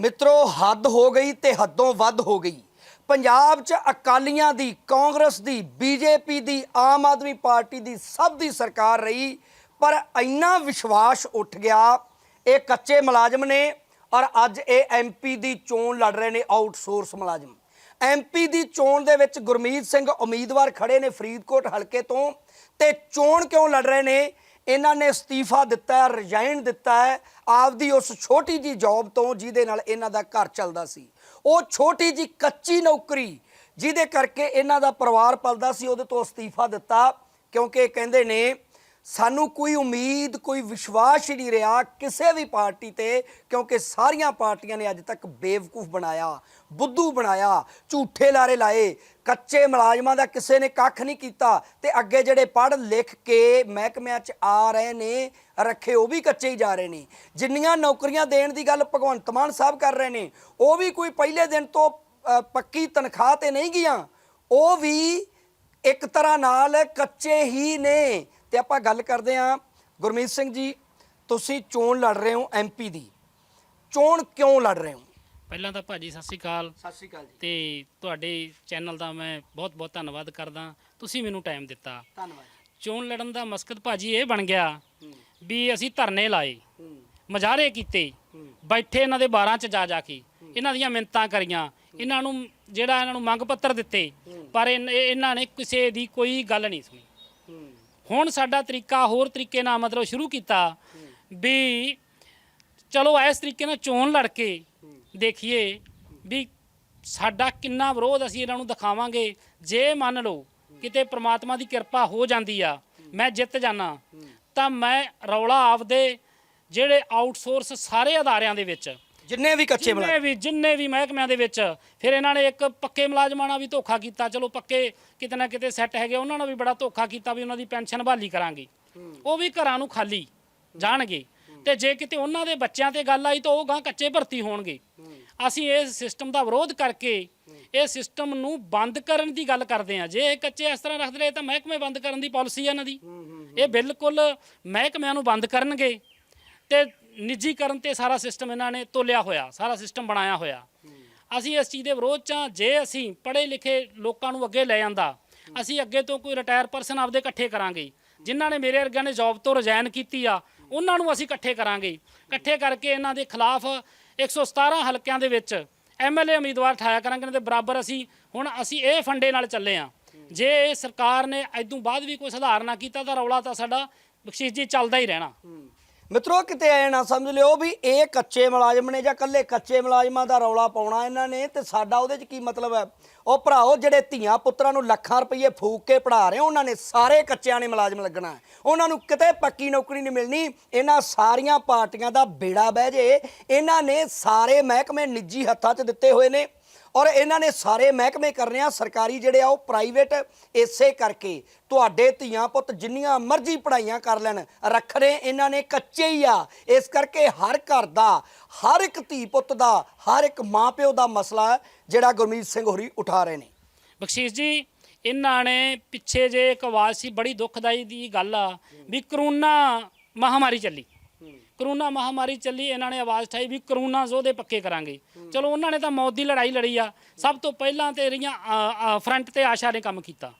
ਮਿੱਤਰੋ, ਹੱਦ ਹੋ ਗਈ ਤੇ ਹੱਦੋਂ ਵੱਧ ਹੋ ਗਈ। ਪੰਜਾਬ 'ਚ ਅਕਾਲੀਆਂ ਦੀ, ਕਾਂਗਰਸ ਦੀ, ਬੀਜੇਪੀ ਦੀ, ਆਮ ਆਦਮੀ ਪਾਰਟੀ ਦੀ ਸਭ ਦੀ ਸਰਕਾਰ ਰਹੀ, ਪਰ ਇੰਨਾ ਵਿਸ਼ਵਾਸ ਉੱਠ ਗਿਆ। ਇਹ ਕੱਚੇ ਮੁਲਾਜ਼ਮ ਨੇ ਔਰ ਅੱਜ ਇਹ ਐਮਪੀ ਦੀ ਚੋਣ ਲੜ ਰਹੇ ਨੇ, ਆਊਟਸੋਰਸ ਮੁਲਾਜ਼ਮ। ਐਮਪੀ ਦੀ ਚੋਣ ਦੇ ਵਿੱਚ ਗੁਰਮੀਤ ਸਿੰਘ ਉਮੀਦਵਾਰ ਖੜੇ ਨੇ ਫਰੀਦਕੋਟ ਹਲਕੇ ਤੋਂ ਤੇ ਚੋਣ ਕਿਉਂ ਲੜ ਰਹੇ ਨੇ? ਇਹਨਾਂ ਨੇ ਅਸਤੀਫਾ ਦਿੱਤਾ ਹੈ ਰਿਜ਼ਾਈਨ ਦਿੱਤਾ ਹੈ। ਆਪਦੀ ਉਸ ਛੋਟੀ ਜੀ ਜੌਬ ਤੋਂ ਜਿਹਦੇ ਨਾਲ ਇਹਨਾਂ ਦਾ ਘਰ ਚੱਲਦਾ ਸੀ। ਉਹ ਛੋਟੀ ਜੀ ਕੱਚੀ ਨੌਕਰੀ ਜਿਹਦੇ ਕਰਕੇ ਇਹਨਾਂ ਦਾ ਪਰਿਵਾਰ ਪਲਦਾ ਸੀ, ਉਹਦੇ ਤੋਂ ਅਸਤੀਫਾ ਦਿੱਤਾ। ਕਿਉਂਕਿ ਕਹਿੰਦੇ ਨੇ ਸਾਨੂੰ ਕੋਈ ਉਮੀਦ, ਕੋਈ ਵਿਸ਼ਵਾਸ ਹੀ ਨਹੀਂ ਰਿਹਾ ਕਿਸੇ ਵੀ ਪਾਰਟੀ ਤੇ, ਕਿਉਂਕਿ ਸਾਰੀਆਂ ਪਾਰਟੀਆਂ ਨੇ ਅੱਜ ਤੱਕ ਬੇਵਕੂਫ ਬਣਾਇਆ, ਬੁੱਧੂ ਬਣਾਇਆ, ਝੂਠੇ ਲਾਰੇ ਲਾਏ, ਕੱਚੇ ਮੁਲਾਜ਼ਮਾਂ ਦਾ ਕਿਸੇ ਨੇ ਕੱਖ ਨਹੀਂ ਕੀਤਾ ਤੇ ਅੱਗੇ ਜਿਹੜੇ ਪੜ੍ਹ ਲਿਖ ਕੇ ਮਹਿਕਮਿਆਂ 'ਚ ਆ ਰਹੇ ਨੇ, ਰੱਖੇ ਉਹ ਵੀ ਕੱਚੇ ਹੀ ਜਾ ਰਹੇ ਨੇ। ਜਿੰਨੀਆਂ ਨੌਕਰੀਆਂ ਦੇਣ ਦੀ ਗੱਲ ਭਗਵੰਤ ਮਾਨ ਸਾਹਿਬ ਕਰ ਰਹੇ ਨੇ, ਉਹ ਵੀ ਕੋਈ ਪਹਿਲੇ ਦਿਨ ਤੋਂ ਪੱਕੀ ਤਨਖਾਹ ਤੇ ਨਹੀਂ ਗਈਆਂ, ਉਹ ਵੀ ਇੱਕ ਤਰ੍ਹਾਂ ਨਾਲ ਕੱਚੇ ਹੀ ਨੇ। ਤੇ ਆਪਾਂ ਗੱਲ ਕਰਦੇ ਹਾਂ ਗੁਰਮੀਤ ਸਿੰਘ ਜੀ ਤੁਸੀਂ ਚੋਣ ਲੜ ਰਹੇ ਹੋ ਐਮਪੀ ਦੀ। ਚੋਣ ਕਿਉਂ ਲੜ ਰਹੇ ਹੋ? ਪਹਿਲਾਂ ਤਾਂ ਭਾਜੀ ਸਤਿ ਸ਼੍ਰੀ ਅਕਾਲ। ਸਤਿ ਸ਼੍ਰੀ ਅਕਾਲ ਜੀ। ਤੇ ਤੁਹਾਡੇ ਚੈਨਲ ਦਾ ਮੈਂ ਬਹੁਤ ਬਹੁਤ ਧੰਨਵਾਦ ਕਰਦਾ। ਤੁਸੀਂ ਮੈਨੂੰ ਟਾਈਮ ਦਿੱਤਾ। ਧੰਨਵਾਦ ਚੋਣ ਲੜਨ ਦਾ ਮਕਸਦ ਭਾਜੀ ਇਹ ਬਣ ਗਿਆ ਵੀ ਅਸੀਂ ਧਰਨੇ ਲਾਏ। ਮਜ਼ਾਰੇ ਕੀਤੇ। ਬੈਠੇ ਇਹਨਾਂ ਦੇ 12 ਚ ਜਾ ਜਾ ਕੇ। ਇਹਨਾਂ ਦੀਆਂ ਮਿੰਤਾਂ ਕਰੀਆਂ। ਇਹਨਾਂ ਨੂੰ ਜਿਹੜਾ ਇਹਨਾਂ ਨੂੰ ਮੰਗ ਪੱਤਰ ਦਿੱਤੇ। ਪਰ ਇਹਨਾਂ ਨੇ ਕਿਸੇ ਦੀ ਕੋਈ ਗੱਲ ਨਹੀਂ ਸੁਣੀ। ਹੁਣ ਸਾਡਾ ਤਰੀਕਾ ਹੋਰ ਤਰੀਕੇ ਨਾਲ ਮਤਲਬ ਸ਼ੁਰੂ ਕੀਤਾ ਵੀ ਚਲੋ ਇਸ ਤਰੀਕੇ ਨਾਲ ਚੋਣ ਲੜ ਕੇ ਦੇਖੀਏ ਵੀ ਸਾਡਾ ਕਿੰਨਾ ਵਿਰੋਧ ਅਸੀਂ ਇਹਨਾਂ ਨੂੰ ਦਿਖਾਵਾਂਗੇ। ਜੇ ਮੰਨ ਲਓ ਕਿਤੇ ਪ੍ਰਮਾਤਮਾ ਦੀ ਕਿਰਪਾ ਹੋ ਜਾਂਦੀ ਆ, ਮੈਂ ਜਿੱਤ ਜਾਣਾ ਤਾਂ ਮੈਂ ਰੌਲਾ ਆਪਦੇ ਜਿਹੜੇ ਆਊਟਸੋਰਸ ਸਾਰੇ ਅਦਾਰਿਆਂ ਦੇ ਵਿੱਚ ਜਿੰਨੇ ਵੀ ਕੱਚੇ ਜਿੰਨੇ ਮੁਲਾਜ਼ਮ। ਵੀ ਜਿੰਨੇ ਵੀ ਮਹਿਕਮਿਆਂ ਦੇ ਵਿੱਚ। ਫਿਰ ਇਹਨਾਂ ਨੇ ਇੱਕ ਪੱਕੇ ਮੁਲਾਜ਼ਮਾਂ ਨਾਲ ਵੀ ਧੋਖਾ ਕੀਤਾ। ਚਲੋ ਪੱਕੇ ਕਿਤੇ ਨਾ ਕਿਤੇ ਸੈੱਟ ਹੈਗੇ ਉਹਨਾਂ ਨਾਲ ਵੀ ਬੜਾ ਧੋਖਾ ਕੀਤਾ ਵੀ ਉਹਨਾਂ ਦੀ ਪੈਨਸ਼ਨ ਬਹਾਲੀ ਕਰਾਂਗੇ। ਉਹ ਵੀ ਘਰਾਂ ਨੂੰ ਖਾਲੀ ਜਾਣਗੇ। ਤੇ ਜੇ ਕਿਤੇ ਉਹਨਾਂ ਦੇ ਬੱਚਿਆਂ ਤੇ ਗੱਲ ਆਈ ਤਾਂ ਉਹ ਗਾਂ ਕੱਚੇ ਭਰਤੀ ਹੋਣਗੇ। ਅਸੀਂ ਇਸ ਸਿਸਟਮ ਦਾ ਵਿਰੋਧ ਕਰਕੇ ਇਹ ਸਿਸਟਮ ਨੂੰ ਬੰਦ ਕਰਨ ਦੀ ਗੱਲ ਕਰਦੇ ਆ ਜੇ ਇਹ ਕੱਚੇ ਇਸ ਤਰ੍ਹਾਂ ਰੱਖਦੇ ਰਹੇ ਤਾਂ ਮਹਿਕਮੇ ਬੰਦ ਕਰਨ ਦੀ ਪਾਲਿਸੀ ਇਹਨਾਂ ਦੀ। ਇਹ ਬਿਲਕੁਲ ਮਹਿਕਮਿਆਂ ਨੂੰ ਬੰਦ ਕਰਨਗੇ। ਤੇ ਨਿੱਜੀਕਰਨ ਤੇ ਸਾਰਾ ਸਿਸਟਮ ਇਹਨਾਂ ਨੇ ਤੋਲਿਆ ਹੋਇਆ, ਸਾਰਾ ਸਿਸਟਮ ਬਣਾਇਆ ਹੋਇਆ। ਅਸੀਂ ਇਸ ਚੀਜ਼ ਦੇ ਵਿਰੋਧ ਚ ਹਾਂ। ਜੇ ਅਸੀਂ ਪੜ੍ਹੇ ਲਿਖੇ ਲੋਕਾਂ ਨੂੰ ਅੱਗੇ ਲੈ ਜਾਂਦਾ ਅਸੀਂ ਅੱਗੇ ਤੋਂ ਕੋਈ ਰਿਟਾਇਰ ਪਰਸਨ ਆਪਦੇ ਇਕੱਠੇ ਕਰਾਂਗੇ। ਜਿਨ੍ਹਾਂ ਨੇ ਮੇਰੇ ਵਰਗਿਆਂ ਨੇ ਜੌਬ ਤੋਂ ਰਿਜ਼ਾਈਨ ਕੀਤੀ ਆ, ਉਹਨਾਂ ਨੂੰ ਅਸੀਂ ਇਕੱਠੇ ਕਰਾਂਗੇ। ਇਕੱਠੇ ਕਰਕੇ ਇਹਨਾਂ ਦੇ ਖਿਲਾਫ 117 ਹਲਕਿਆਂ ਦੇ ਵਿੱਚ ਐਮਐਲਏ ਉਮੀਦਵਾਰ ਠਾਇਆ ਕਰਾਂਗੇ, ਇਹਨਾਂ ਦੇ ਬਰਾਬਰ ਅਸੀਂ, ਹੁਣ ਅਸੀਂ ਇਹ ਫੰਡੇ ਨਾਲ ਚੱਲੇ ਆ ਜੇ ਇਹ ਸਰਕਾਰ ਨੇ ਇਦੋਂ ਬਾਅਦ ਵੀ ਕੋਈ ਸੁਧਾਰ ਨਾ ਕੀਤਾ ਤਾਂ ਰੌਲਾ ਤਾਂ ਸਾਡਾ ਬਖਸ਼ੀਸ਼ ਜੀ ਚੱਲਦਾ ਹੀ ਰਹਿਣਾ। ਮਿੱਤਰੋ, ਕਿਤੇ ਐ ਨਾ ਸਮਝ ਲਿਓ ਵੀ ਇਹ ਕੱਚੇ ਮੁਲਾਜ਼ਮ ਨੇ ਜਾਂ ਕੱਲੇ ਕੱਚੇ ਮੁਲਾਜ਼ਮਾਂ ਦਾ ਰੌਲਾ ਪਾਉਣਾ ਇਹਨਾਂ ਨੇ ਤੇ ਸਾਡਾ ਉਹਦੇ 'ਚ ਕੀ ਮਤਲਬ ਹੈ? ਉਹ ਭਰਾਓ, ਜਿਹੜੇ ਧੀਆਂ ਪੁੱਤਰਾਂ ਨੂੰ ਲੱਖਾਂ ਰੁਪਏ ਫੂਕ ਕੇ ਪੜਾ ਰਹੇ ਉਹਨਾਂ ਨੇ ਸਾਰੇ ਕੱਚਿਆਂ ਨੇ ਮੁਲਾਜ਼ਮ ਲੱਗਣਾ ਹੈ। ਉਹਨਾਂ ਨੂੰ ਕਿਤੇ ਪੱਕੀ ਨੌਕਰੀ ਨਹੀਂ ਮਿਲਣੀ। ਇਹਨਾਂ ਸਾਰੀਆਂ ਪਾਰਟੀਆਂ ਦਾ ਬੇੜਾ ਬਹਿ ਜੇ। ਇਹਨਾਂ ਨੇ ਸਾਰੇ ਮਹਿਕਮੇ ਨਿੱਜੀ ਹੱਥਾਂ 'ਚ ਦਿੱਤੇ ਹੋਏ ਨੇ। ਔਰ ਇਹਨਾਂ ਨੇ ਸਾਰੇ ਮਹਿਕਮੇ ਕਰਨੇ ਆ, ਸਰਕਾਰੀ ਜਿਹੜੇ ਆ ਉਹ ਪ੍ਰਾਈਵੇਟ ਇਸੇ ਕਰਕੇ ਤੁਹਾਡੇ ਧੀਆਂ ਪੁੱਤ ਜਿੰਨੀਆਂ ਮਰਜ਼ੀ ਪੜ੍ਹਾਈਆਂ ਕਰ ਲੈਣ, ਰੱਖਣੇ ਇਹਨਾਂ ਨੇ ਕੱਚੇ ਹੀ ਆ। ਇਸ ਕਰਕੇ ਹਰ ਘਰ ਦਾ, ਹਰ ਇੱਕ ਧੀ ਪੁੱਤ ਦਾ, ਹਰ ਇੱਕ ਮਾਪਿਓ ਦਾ ਮਸਲਾ ਜਿਹੜਾ ਗੁਰਮੀਤ ਸਿੰਘ ਹੋਰੀ ਉਠਾ ਰਹੇ ਨੇ। ਬਖਸ਼ੀਸ਼ ਜੀ, ਇਹਨਾਂ ਨੇ ਪਿੱਛੇ ਜੇ ਇੱਕ ਆਵਾਜ਼ ਸੀ, ਬੜੀ ਦੁਖਦਾਈ ਦੀ ਗੱਲ ਆ, ਵੀ ਕਰੋਨਾ ਮਹਾਮਾਰੀ ਚੱਲੀ। ਕਰੋਨਾ ਮਹਾਮਾਰੀ ਚੱਲੀ, ਇਹਨਾਂ ਨੇ ਆਵਾਜ਼ ਠਾਈ ਵੀ ਕਰੋਨਾ ਯੋਧੇ ਪੱਕੇ ਕਰਾਂਗੇ। ਚਲੋ, ਉਹਨਾਂ ਨੇ ਤਾਂ ਮੌਤ ਦੀ ਲੜਾਈ ਲੜੀ ਆ। ਸਭ ਤੋਂ ਪਹਿਲਾਂ ਤੇ ਰਹੀਆਂ ਫਰੰਟ ਤੇ ਆਸ਼ਾ ਨੇ ਕੰਮ ਕੀਤਾ।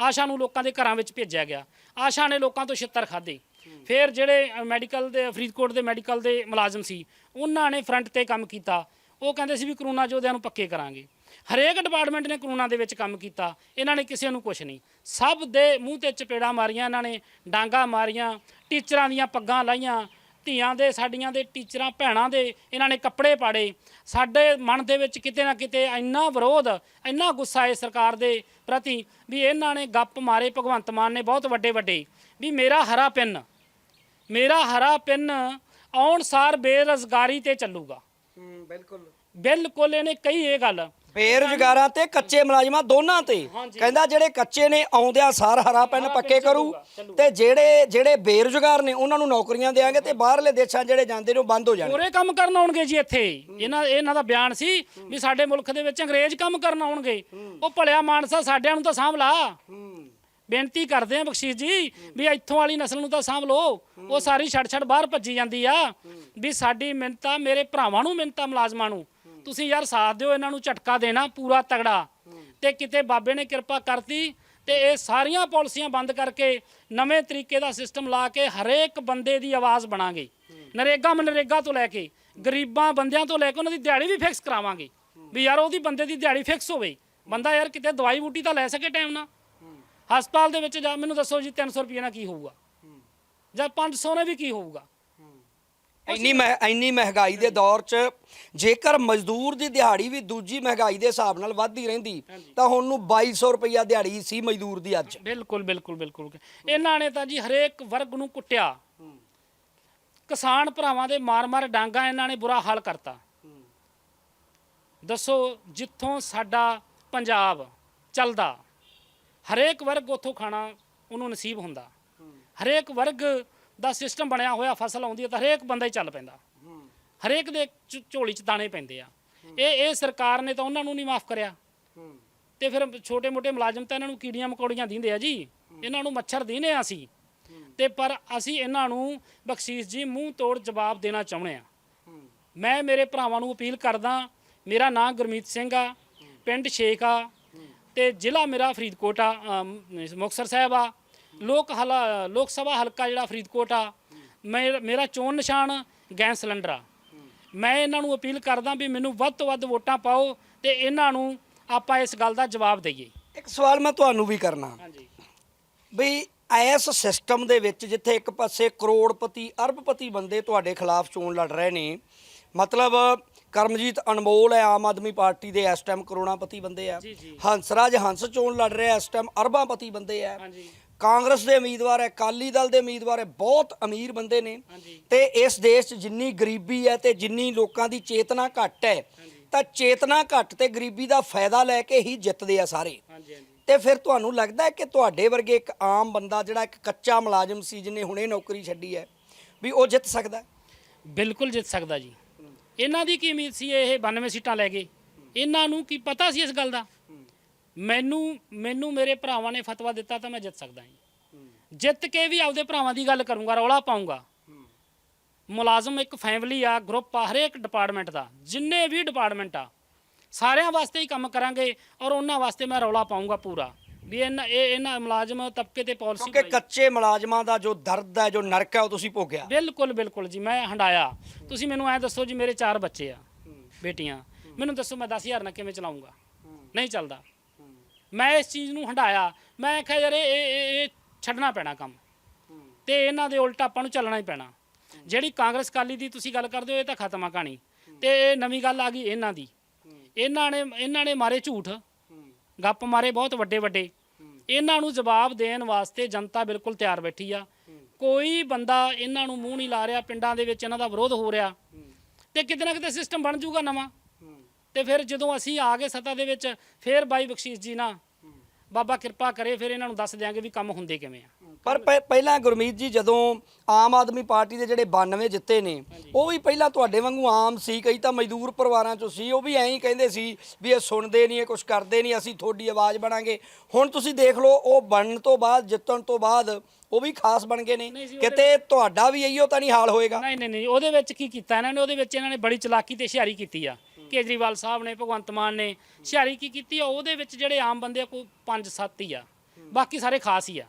ਆਸ਼ਾ ਨੂੰ ਲੋਕਾਂ ਦੇ ਘਰਾਂ ਵਿੱਚ ਭੇਜਿਆ ਗਿਆ। ਆਸ਼ਾ ਨੇ ਲੋਕਾਂ ਤੋਂ ਛਿੱਤਰ ਖਾਦੇ ਫਿਰ ਜਿਹੜੇ ਮੈਡੀਕਲ ਦੇ, ਫਰੀਦਕੋਟ ਦੇ ਮੈਡੀਕਲ ਦੇ ਮੁਲਾਜ਼ਮ ਸੀ, ਉਹਨਾਂ ਨੇ ਫਰੰਟ ਤੇ ਕੰਮ ਕੀਤਾ। ਉਹ ਕਹਿੰਦੇ ਸੀ ਵੀ ਕਰੋਨਾ ਯੋਧਿਆਂ ਨੂੰ ਪੱਕੇ ਕਰਾਂਗੇ। ਹਰੇਕ ਡਿਪਾਰਟਮੈਂਟ ਨੇ ਕਰੋਨਾ ਦੇ ਵਿੱਚ ਕੰਮ ਕੀਤਾ। ਇਹਨਾਂ ਨੇ ਕਿਸੇ ਨੂੰ ਕੁਝ ਨਹੀਂ। ਸਭ ਦੇ ਮੂੰਹ ਤੇ ਚਪੇੜਾ ਮਾਰੀਆਂ, ਇਹਨਾਂ ਨੇ ਡਾਂਗਾ ਮਾਰੀਆਂ, ਟੀਚਰਾਂ ਦੀਆਂ ਪੱਗਾਂ ਲਾਈਆਂ ਧੀਆਂ ਦੇ ਸਾਡੀਆਂ ਦੇ ਟੀਚਰਾਂ ਭੈਣਾਂ ਦੇ ਇਹਨਾਂ ਨੇ ਕੱਪੜੇ ਪਾੜੇ। ਸਾਡੇ ਮਨ ਦੇ ਵਿੱਚ ਕਿਤੇ ਨਾ ਕਿਤੇ ਇੰਨਾ ਵਿਰੋਧ ਇੰਨਾ ਗੁੱਸਾ ਹੈ ਸਰਕਾਰ ਦੇ ਪ੍ਰਤੀ ਵੀ ਇਹਨਾਂ ਨੇ ਗੱਪ ਮਾਰੇ ਭਗਵੰਤ ਮਾਨ ਨੇ ਬਹੁਤ ਵੱਡੇ ਵੱਡੇ ਵੀ ਮੇਰਾ ਹਰਾ ਪਿੰਨ ਮੇਰਾ ਹਰਾ ਪਿੰਨ ਆਉਣ ਸਾਰ ਬੇਰੁਜ਼ਗਾਰੀ ਤੇ ਚੱਲੂਗਾ। ਬਿਲਕੁਲ। ਬਿਲਕੁਲ ਇਹਨੇ ਕਹੀ ਇਹ ਗੱਲ। ਬੇਰੁਜ਼ਗਾਰਾਂ ਤੇ ਕੱਚੇ ਮੁਲਾਜ਼ਮਾਂ ਦੋਨਾਂ ਤੇ। ਕਹਿੰਦਾ ਜਿਹੜੇ ਕੱਚੇ ਨੇ ਆਉਂਦਿਆਂ ਸਾਰ ਹਰਾ ਪੈਨ ਪੱਕੇ ਕਰੂ। ਤੇ ਜਿਹੜੇ ਜਿਹੜੇ ਬੇਰੁਜ਼ਗਾਰ ਨੇ ਉਹਨਾਂ ਨੂੰ ਨੌਕਰੀਆਂ ਦੇਾਂਗੇ ਤੇ ਬਾਹਰਲੇ ਦੇਸ਼ਾਂ ਜਿਹੜੇ ਜਾਂਦੇ ਨੇ ਉਹ ਬੰਦ ਹੋ ਜਾਣਗੇ। ਪੂਰੇ ਕੰਮ ਕਰਨ ਆਉਣਗੇ ਜੀ ਇੱਥੇ। ਇਹਨਾਂ ਇਹਨਾਂ ਦਾ ਬਿਆਨ ਸੀ ਵੀ ਸਾਡੇ ਮੁਲਕ ਦੇ ਵਿੱਚ ਅੰਗਰੇਜ਼ ਕੰਮ ਕਰਨ ਆਉਣਗੇ। ਉਹ ਭਲਿਆ ਮਾਨਸਾ ਸਾਡਿਆਂ ਨੂੰ ਤਾਂ ਸਾਂਭ ਲਾ। ਬੇਨਤੀ ਕਰਦੇ ਆ ਬਖਸ਼ੀਸ਼ ਜੀ ਵੀ ਇੱਥੋਂ ਵਾਲੀ ਨਸਲ ਨੂੰ ਤਾਂ ਸਾਂਭ ਲਓ। ਉਹ ਸਾਰੀ ਛੱਡ ਛੱਡ ਬਾਹਰ ਭੱਜੀ ਜਾਂਦੀ ਆ। ਵੀ ਸਾਡੀ ਮਿੰਤਾ ਮੇਰੇ ਭਰਾਵਾਂ ਨੂੰ ਮਿੰਤਾ ਮੁਲਾਜ਼ਮਾਂ ਨੂੰ। ਤੁਸੀਂ ਯਾਰ ਸਾਥ ਦਿਓ, ਇਹਨਾਂ ਨੂੰ ਝਟਕਾ ਦੇਣਾ ਪੂਰਾ ਤਗੜਾ। ਤੇ ਕਿਤੇ ਬਾਬੇ ਨੇ ਕਿਰਪਾ ਕਰਤੀ ਤੇ ਇਹ ਸਾਰੀਆਂ ਪਾਲਿਸੀਆਂ ਬੰਦ ਕਰਕੇ ਨਵੇਂ ਤਰੀਕੇ ਦਾ ਸਿਸਟਮ ਲਾ ਕੇ ਹਰੇਕ ਬੰਦੇ ਦੀ ਆਵਾਜ਼ ਬਣਾਂਗੇ। ਨਰੇਗਾ ਮਨਰੇਗਾ ਤੋਂ ਲੈ ਕੇ ਗਰੀਬਾਂ ਬੰਦਿਆਂ ਤੋਂ ਲੈ ਕੇ ਉਹਨਾਂ ਦੀ ਦਿਹਾੜੀ ਵੀ ਫਿਕਸ ਕਰਾਵਾਂਗੇ। ਵੀ ਯਾਰ ਉਹਦੀ ਬੰਦੇ ਦੀ ਦਿਹਾੜੀ ਫਿਕਸ ਹੋਵੇ। ਬੰਦਾ ਯਾਰ ਕਿਤੇ ਦਵਾਈ ਬੂਟੀ ਤਾਂ ਲੈ ਸਕੇ ਟਾਈਮ ਨਾਲ। ਹਸਪਤਾਲ ਦੇ ਵਿੱਚ ਜਾ ਮੈਨੂੰ ਦੱਸੋ ਜੀ 300 ਰੁਪਏ ਨਾਲ ਕੀ ਹੋਊਗਾ? ਜਾਂ 500 ਨਾਲ ਵੀ ਕੀ ਹੋਊਗਾ? ਇੰਨੀ ਮਹਿ ਇੰਨੀ ਮਹਿੰਗਾਈ ਦੇ ਦੌਰ 'ਚ ਜੇਕਰ ਮਜ਼ਦੂਰ ਦੀ ਦਿਹਾੜੀ ਵੀ ਦੂਜੀ ਮਹਿੰਗਾਈ ਦੇ ਹਿਸਾਬ ਨਾਲ ਵੱਧਦੀ ਰਹਿੰਦੀ ਤਾਂ ਹੁਣ ਨੂੰ 2200 ਰੁਪਈਆ ਦਿਹਾੜੀ ਸੀ ਮਜ਼ਦੂਰ ਦੀ ਅੱਜ। ਬਿਲਕੁਲ ਬਿਲਕੁਲ ਬਿਲਕੁਲ। ਇਹਨਾਂ ਨੇ ਤਾਂ ਜੀ ਹਰੇਕ ਵਰਗ ਨੂੰ ਕੁੱਟਿਆ। ਕਿਸਾਨ ਭਰਾਵਾਂ ਦੇ ਮਾਰ-ਮਾਰ ਡਾਂਗਾ ਇਹਨਾਂ ਨੇ ਬੁਰਾ ਹਾਲ ਕਰਤਾ। ਦੱਸੋ ਜਿੱਥੋਂ ਸਾਡਾ ਪੰਜਾਬ ਚੱਲਦਾ ਹਰੇਕ ਵਰਗ ਉੱਥੋਂ ਖਾਣਾ ਉਹਨੂੰ ਨਸੀਬ ਹੁੰਦਾ। ਹਰੇਕ ਵਰਗ ਦਾ ਸਿਸਟਮ ਬਣਿਆ ਹੋਇਆ ਫਸਲ ਆਉਂਦੀ ਹੈ ਤਾਂ ਹਰੇਕ ਬੰਦਾ ਹੀ ਚੱਲ ਪੈਂਦਾ। ਹਰੇਕ ਦੇ ਝ- ਝੋਲੀ 'ਚ ਦਾਣੇ ਪੈਂਦੇ ਆ। ਇਹ ਇਹ ਸਰਕਾਰ ਨੇ ਤਾਂ ਉਹਨਾਂ ਨੂੰ ਨਹੀਂ ਮਾਫ ਕਰਿਆ। ਤੇ ਫਿਰ ਛੋਟੇ ਮੋਟੇ ਮੁਲਾਜ਼ਮ ਤਾਂ ਇਹਨਾਂ ਨੂੰ ਕੀੜੀਆਂ ਮਕੌੜੀਆਂ ਦਿੰਦੇ ਆ ਜੀ। ਇਹਨਾਂ ਨੂੰ ਮੱਛਰ ਦਿੰਦੇ ਆ ਅਸੀਂ। ਤੇ ਪਰ ਅਸੀਂ ਇਹਨਾਂ ਨੂੰ ਬਖਸ਼ੀਸ਼ ਜੀ ਮੂੰਹ ਤੋੜ ਜਵਾਬ ਦੇਣਾ ਚਾਹੁੰਦੇ ਆ। ਮੈਂ ਮੇਰੇ ਭਰਾਵਾਂ ਨੂੰ ਅਪੀਲ ਕਰਦਾ ਮੇਰਾ ਨਾਮ ਗੁਰਮੀਤ ਸਿੰਘ ਆ ਪਿੰਡ ਸ਼ੇਖ ਆ ਤੇ ਜ਼ਿਲ੍ਹਾ ਮੇਰਾ ਫਰੀਦਕੋਟ ਆ ਅਮ, ਮੁਕਤਸਰ ਸਾਹਿਬ ਆ। ਲੋਕ ਹਲਾ ਲੋਕ ਸਭਾ ਹਲਕਾ ਜਿਹੜਾ ਫਰੀਦਕੋਟ ਆ ਮੇਰਾ ਮੇਰਾ ਚੋਣ ਨਿਸ਼ਾਨ ਗੈਸ ਸਿਲੰਡਰ ਆ। ਮੈਂ ਇਹਨਾਂ ਨੂੰ ਅਪੀਲ ਕਰਦਾ ਵੀ ਮੈਨੂੰ ਵੱਧ ਤੋਂ ਵੱਧ ਵੋਟਾਂ ਪਾਓ ਤੇ ਇਹਨਾਂ ਨੂੰ ਆਪਾਂ ਇਸ ਗੱਲ ਦਾ ਜਵਾਬ ਦਈਏ। ਇੱਕ ਸਵਾਲ ਮੈਂ ਤੁਹਾਨੂੰ ਵੀ ਕਰਨਾ। ਹਾਂਜੀ। ਵੀ ਇਸ ਸਿਸਟਮ ਦੇ ਵਿੱਚ ਜਿੱਥੇ ਇੱਕ ਪਾਸੇ ਕਰੋੜਪਤੀ ਅਰਬਪਤੀ ਬੰਦੇ ਤੁਹਾਡੇ ਖਿਲਾਫ ਚੋਣ ਲੜ ਰਹੇ ਨੇ ਮਤਲਬ ਕਰਮਜੀਤ ਅਨਮੋਲ ਹੈ ਆਮ ਆਦਮੀ ਪਾਰਟੀ ਦੇ ਇਸ ਟਾਈਮ ਕਰੋੜਾਪਤੀ ਬੰਦੇ ਆ। ਜੀ, ਜੀ। ਹੰਸਰਾਜ ਹੰਸ ਚੋਣ ਲੜ ਰਿਹਾ ਇਸ ਟਾਈਮ ਅਰਬਾਂਪਤੀ ਬੰਦੇ ਆ। ਹਾਂਜੀ। ਕਾਂਗਰਸ ਦੇ ਉਮੀਦਵਾਰ ਹੈ ਅਕਾਲੀ ਦਲ ਦੇ ਉਮੀਦਵਾਰ ਹੈ ਬਹੁਤ ਅਮੀਰ ਬੰਦੇ ਨੇ। ਤੇ ਇਸ ਦੇਸ਼ 'ਚ ਜਿੰਨੀ ਗਰੀਬੀ ਹੈ ਤੇ ਜਿੰਨੀ ਲੋਕਾਂ ਦੀ ਚੇਤਨਾ ਘੱਟ ਹੈ ਤਾਂ ਚੇਤਨਾ ਘੱਟ ਤੇ ਗਰੀਬੀ ਦਾ ਫਾਇਦਾ ਲੈ ਕੇ ਹੀ ਜਿੱਤਦੇ ਆ ਸਾਰੇ। ਤੇ ਫਿਰ ਤੁਹਾਨੂੰ ਲੱਗਦਾ ਹੈ ਕਿ ਤੁਹਾਡੇ ਵਰਗੇ ਇੱਕ ਆਮ ਬੰਦਾ ਜਿਹੜਾ ਇੱਕ ਕੱਚਾ ਮੁਲਾਜ਼ਮ ਸੀ ਜਿਹਨੇ ਹੁਣੇ ਨੌਕਰੀ ਛੱਡੀ ਹੈ ਵੀ ਉਹ ਜਿੱਤ ਸਕਦਾ ਹੈ? ਬਿਲਕੁਲ ਜਿੱਤ ਸਕਦਾ ਜੀ। ਇਹਨਾਂ ਦੀ ਕੀ ਉਮੀਦ ਸੀ ਇਹ 92 ਸੀਟਾਂ ਲੈ ਗਏ? ਇਹਨਾਂ ਨੂੰ ਕੀ ਪਤਾ ਸੀ ਇਸ ਗੱਲ ਦਾ? ਮੈਨੂੰ ਮੈਨੂੰ ਮੇਰੇ ਭਰਾਵਾਂ ਨੇ ਫਤਵਾ ਦਿੱਤਾ ਤਾਂ ਮੈਂ ਜਿੱਤ ਸਕਦਾ ਹਾਂ ਜਿੱਤ ਕੇ ਵੀ ਆਪਦੇ ਭਰਾਵਾਂ ਦੀ ਗੱਲ ਕਰੂੰਗਾ ਰੌਲਾ ਪਾਉਂਗਾ ਮੁਲਾਜ਼ਮ ਇੱਕ ਫੈਮਿਲੀ ਆ ਗਰੁੱਪ ਆ ਹਰੇਕ ਡਿਪਾਰਟਮੈਂਟ ਦਾ ਜਿੰਨੇ ਵੀ ਡਿਪਾਰਟਮੈਂਟ ਆ ਸਾਰਿਆਂ ਵਾਸਤੇ ਹੀ ਕੰਮ ਕਰਾਂਗੇ ਔਰ ਉਹਨਾਂ ਵਾਸਤੇ ਮੈਂ ਰੌਲਾ ਪਾਉਂਗਾ ਪੂਰਾ। ਵੀ ਇਹਨਾਂ ਇਹ ਇਹਨਾਂ ਮੁਲਾਜ਼ਮ ਤਬਕੇ ਤੇ ਪਾਲਿਸੀ ਕਿਉਂਕਿ ਕੱਚੇ ਮੁਲਾਜ਼ਮਾਂ ਦਾ ਜੋ ਦਰਦ ਹੈ ਜੋ ਨਰਕ ਹੈ ਉਹ ਤੁਸੀਂ ਭੋਗਿਆ। ਬਿਲਕੁਲ ਬਿਲਕੁਲ ਜੀ ਮੈਂ ਹੰਡਾਇਆ। ਤੁਸੀਂ ਮੈਨੂੰ ਐ ਦੱਸੋ ਜੀ ਮੇਰੇ ਚਾਰ ਬੱਚੇ ਆ ਬੇਟੀਆਂ। ਮੈਨੂੰ ਦੱਸੋ ਮੈਂ 10000 ਨਾਲ ਕਿਵੇਂ ਚਲਾਉਂਗਾ ਨਹੀਂ ਚੱਲਦਾ। ਮੈਂ ਇਸ ਚੀਜ਼ ਨੂੰ ਹੰਡਾਇਆ ਮੈਂ ਕਿਹਾ ਯਾਰ, ਇਹ, ਇਹ- ਇਹ ਛੱਡਣਾ ਪੈਣਾ ਕੰਮ। ਤੇ ਇਹਨਾਂ ਦੇ ਉਲਟ ਆਪਾਂ ਨੂੰ ਚੱਲਣਾ ਹੀ ਪੈਣਾ। ਜਿਹੜੀ ਕਾਂਗਰਸ ਕਾਲੀ ਦੀ ਤੁਸੀਂ ਗੱਲ ਕਰਦੇ ਹੋ, ਇਹ ਤਾਂ ਖਤਮ ਆ ਕਹਾਣੀ। ਤੇ ਇਹ ਨਵੀਂ ਗੱਲ ਆ ਗਈ ਇਹਨਾਂ ਦੀ। ਇਹਨਾਂ ਨੇ ਇਹਨਾਂ ਨੇ ਮਾਰੇ ਝੂਠ। ਗੱਪ ਮਾਰੇ ਬਹੁਤ ਵੱਡੇ ਵੱਡੇ। ਇਹਨਾਂ ਨੂੰ ਜਵਾਬ ਦੇਣ ਵਾਸਤੇ ਜਨਤਾ ਬਿਲਕੁਲ ਤਿਆਰ ਬੈਠੀ ਆ। ਕੋਈ ਬੰਦਾ ਇਹਨਾਂ ਨੂੰ ਮੂੰਹ ਨਹੀਂ ਲਾ ਰਿਹਾ, ਪਿੰਡਾਂ ਦੇ ਵਿੱਚ ਇਹਨਾਂ ਦਾ ਵਿਰੋਧ ਹੋ ਰਿਹਾ। ਤੇ ਕਿਤੇ ਨਾ ਕਿਤੇ ਸਿਸਟਮ ਬਣ ਜਾਊਗਾ ਨਵਾਂ। ਤੇ ਫਿਰ ਜਦੋਂ ਅਸੀਂ ਆ ਗਏ ਸੱਤਾ ਦੇ ਵਿੱਚ ਫਿਰ ਬਾਈ ਬਖਸ਼ੀਸ਼ ਜੀ ਨਾ ਬਾਬਾ ਕਿਰਪਾ ਕਰੇ ਫਿਰ ਇਹਨਾਂ ਨੂੰ ਦੱਸ ਦਿਆਂਗੇ ਵੀ ਕੰਮ ਹੁੰਦੇ ਕਿਵੇਂ ਆ। ਪਰ ਪਹਿ- ਪਹਿਲਾਂ ਗੁਰਮੀਤ ਜੀ ਜਦੋਂ ਆਮ ਆਦਮੀ ਪਾਰਟੀ ਦੇ ਜਿਹੜੇ 92 ਜਿੱਤੇ ਨੇ ਉਹ ਵੀ ਪਹਿਲਾਂ ਤੁਹਾਡੇ ਵਾਂਗੂ ਆਮ ਸੀ ਕਈ ਤਾਂ ਮਜ਼ਦੂਰ ਪਰਿਵਾਰਾਂ ਚੋਂ ਸੀ ਉਹ ਵੀ ਐਂ ਹੀ ਕਹਿੰਦੇ ਸੀ ਵੀ ਇਹ ਸੁਣਦੇ ਨਹੀਂ ਇਹ ਕੁਝ ਕਰਦੇ ਨਹੀਂ ਅਸੀਂ ਤੁਹਾਡੀ ਆਵਾਜ਼ ਬਣਾਂਗੇ। ਹੁਣ ਤੁਸੀਂ ਦੇਖ ਲਓ ਉਹ ਬਣਨ ਤੋਂ ਬਾਅਦ ਜਿੱਤਣ ਤੋਂ ਬਾਅਦ ਉਹ ਵੀ ਖਾਸ ਬਣ ਗਏ ਨੇ। ਨਹੀਂ ਜੀ, ਉਹਦੇ- ਕਿਤੇ ਤੁਹਾਡਾ ਵੀ ਇਹੀਓ ਤਾਂ ਨਹੀਂ ਹਾਲ ਹੋਏਗਾ। ਨਹੀਂ ਨਹੀਂ ਨਹੀਂ ਉਹਦੇ ਵਿੱਚ ਕੀ ਕੀਤਾ ਇਹਨਾਂ ਨੇ ਉਹਦੇ ਵਿੱਚ ਇਹਨਾਂ ਨੇ ਬੜੀ ਚਲਾਕੀ ਤੇ ਹੁਸ਼ਿਆਰੀ ਕੀਤੀ ਆ। ਕੇਜਰੀਵਾਲ ਸਾਹਿਬ ਨੇ ਭਗਵੰਤ ਮਾਨ ਨੇ ਹੁਸ਼ਿਆਰੀ ਕੀ ਕੀਤੀ ਆ ਉਹਦੇ ਵਿੱਚ ਜਿਹੜੇ ਆਮ ਬੰਦੇ ਆ ਕੋਈ 5-7 ਹੀ ਆ। ਬਾਕੀ ਸਾਰੇ ਖਾਸ ਹੀ ਆ।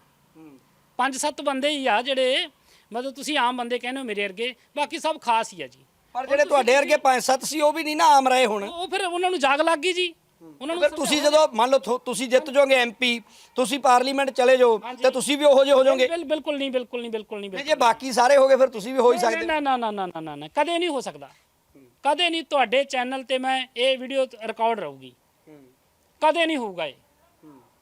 5-7 ਬੰਦੇ ਹੀ ਆ ਜਿਹੜੇ ਮਤਲਬ ਤੁਸੀਂ ਆਮ ਬੰਦੇ ਕਹਿੰਦੇ ਹੋ ਮੇਰੇ ਵਰਗੇ ਬਾਕੀ ਸਭ ਖਾਸ ਹੀ ਆ ਜੀ। ਪਰ ਜਿਹੜੇ ਤੁਹਾਡੇ ਵਰਗੇ ਪੰਜ ਸੱਤ ਸੀ ਉਹ ਵੀ ਨਹੀਂ ਨਾ ਆਮ ਰਹੇ ਹੁਣ। ਉਹ ਫਿਰ ਉਹਨਾਂ ਨੂੰ ਜਾਗ ਲੱਗ ਗਈ ਜੀ। ਉਹਨਾਂ ਨੂੰ ਫਿਰ ਤੁਸੀਂ ਜਦੋਂ ਮੰਨ ਲਓ ਤੁਸੀਂ ਜਿੱਤ ਜਾਓਗੇ ਐਮਪੀ ਤੁਸੀਂ ਪਾਰਲੀਮੈਂਟ ਚਲੇ ਜਾਓ ਤੇ ਤੁਸੀਂ ਵੀ ਉਹੋ ਜਿਹੇ ਹੋ ਜਾਓਗੇ। ਬਿਲ- ਬਿਲਕੁਲ ਨਹੀਂ ਬਿਲਕੁਲ ਨਹੀਂ ਬਿਲਕੁਲ ਨਹੀਂ ਜੇ ਬਾਕੀ ਸਾਰੇ ਹੋ ਗਏ ਫਿਰ ਤੁਸੀਂ ਵੀ ਹੋ ਹੀ ਸਕਦੇ ਨਾ ਨਾ ਨਾ ਨਾ ਨਾ ਕਦੇ ਨਹੀਂ ਹੋ ਸਕਦਾ। ਕਦੇ ਨਹੀਂ ਤੁਹਾਡੇ ਚੈਨਲ ਤੇ ਮੈਂ ਇਹ ਵੀਡੀਓ ਰਿਕਾਰਡ ਰਹੂਗੀ। ਕਦੇ ਨਹੀਂ ਹੋਊਗਾ ਇਹ।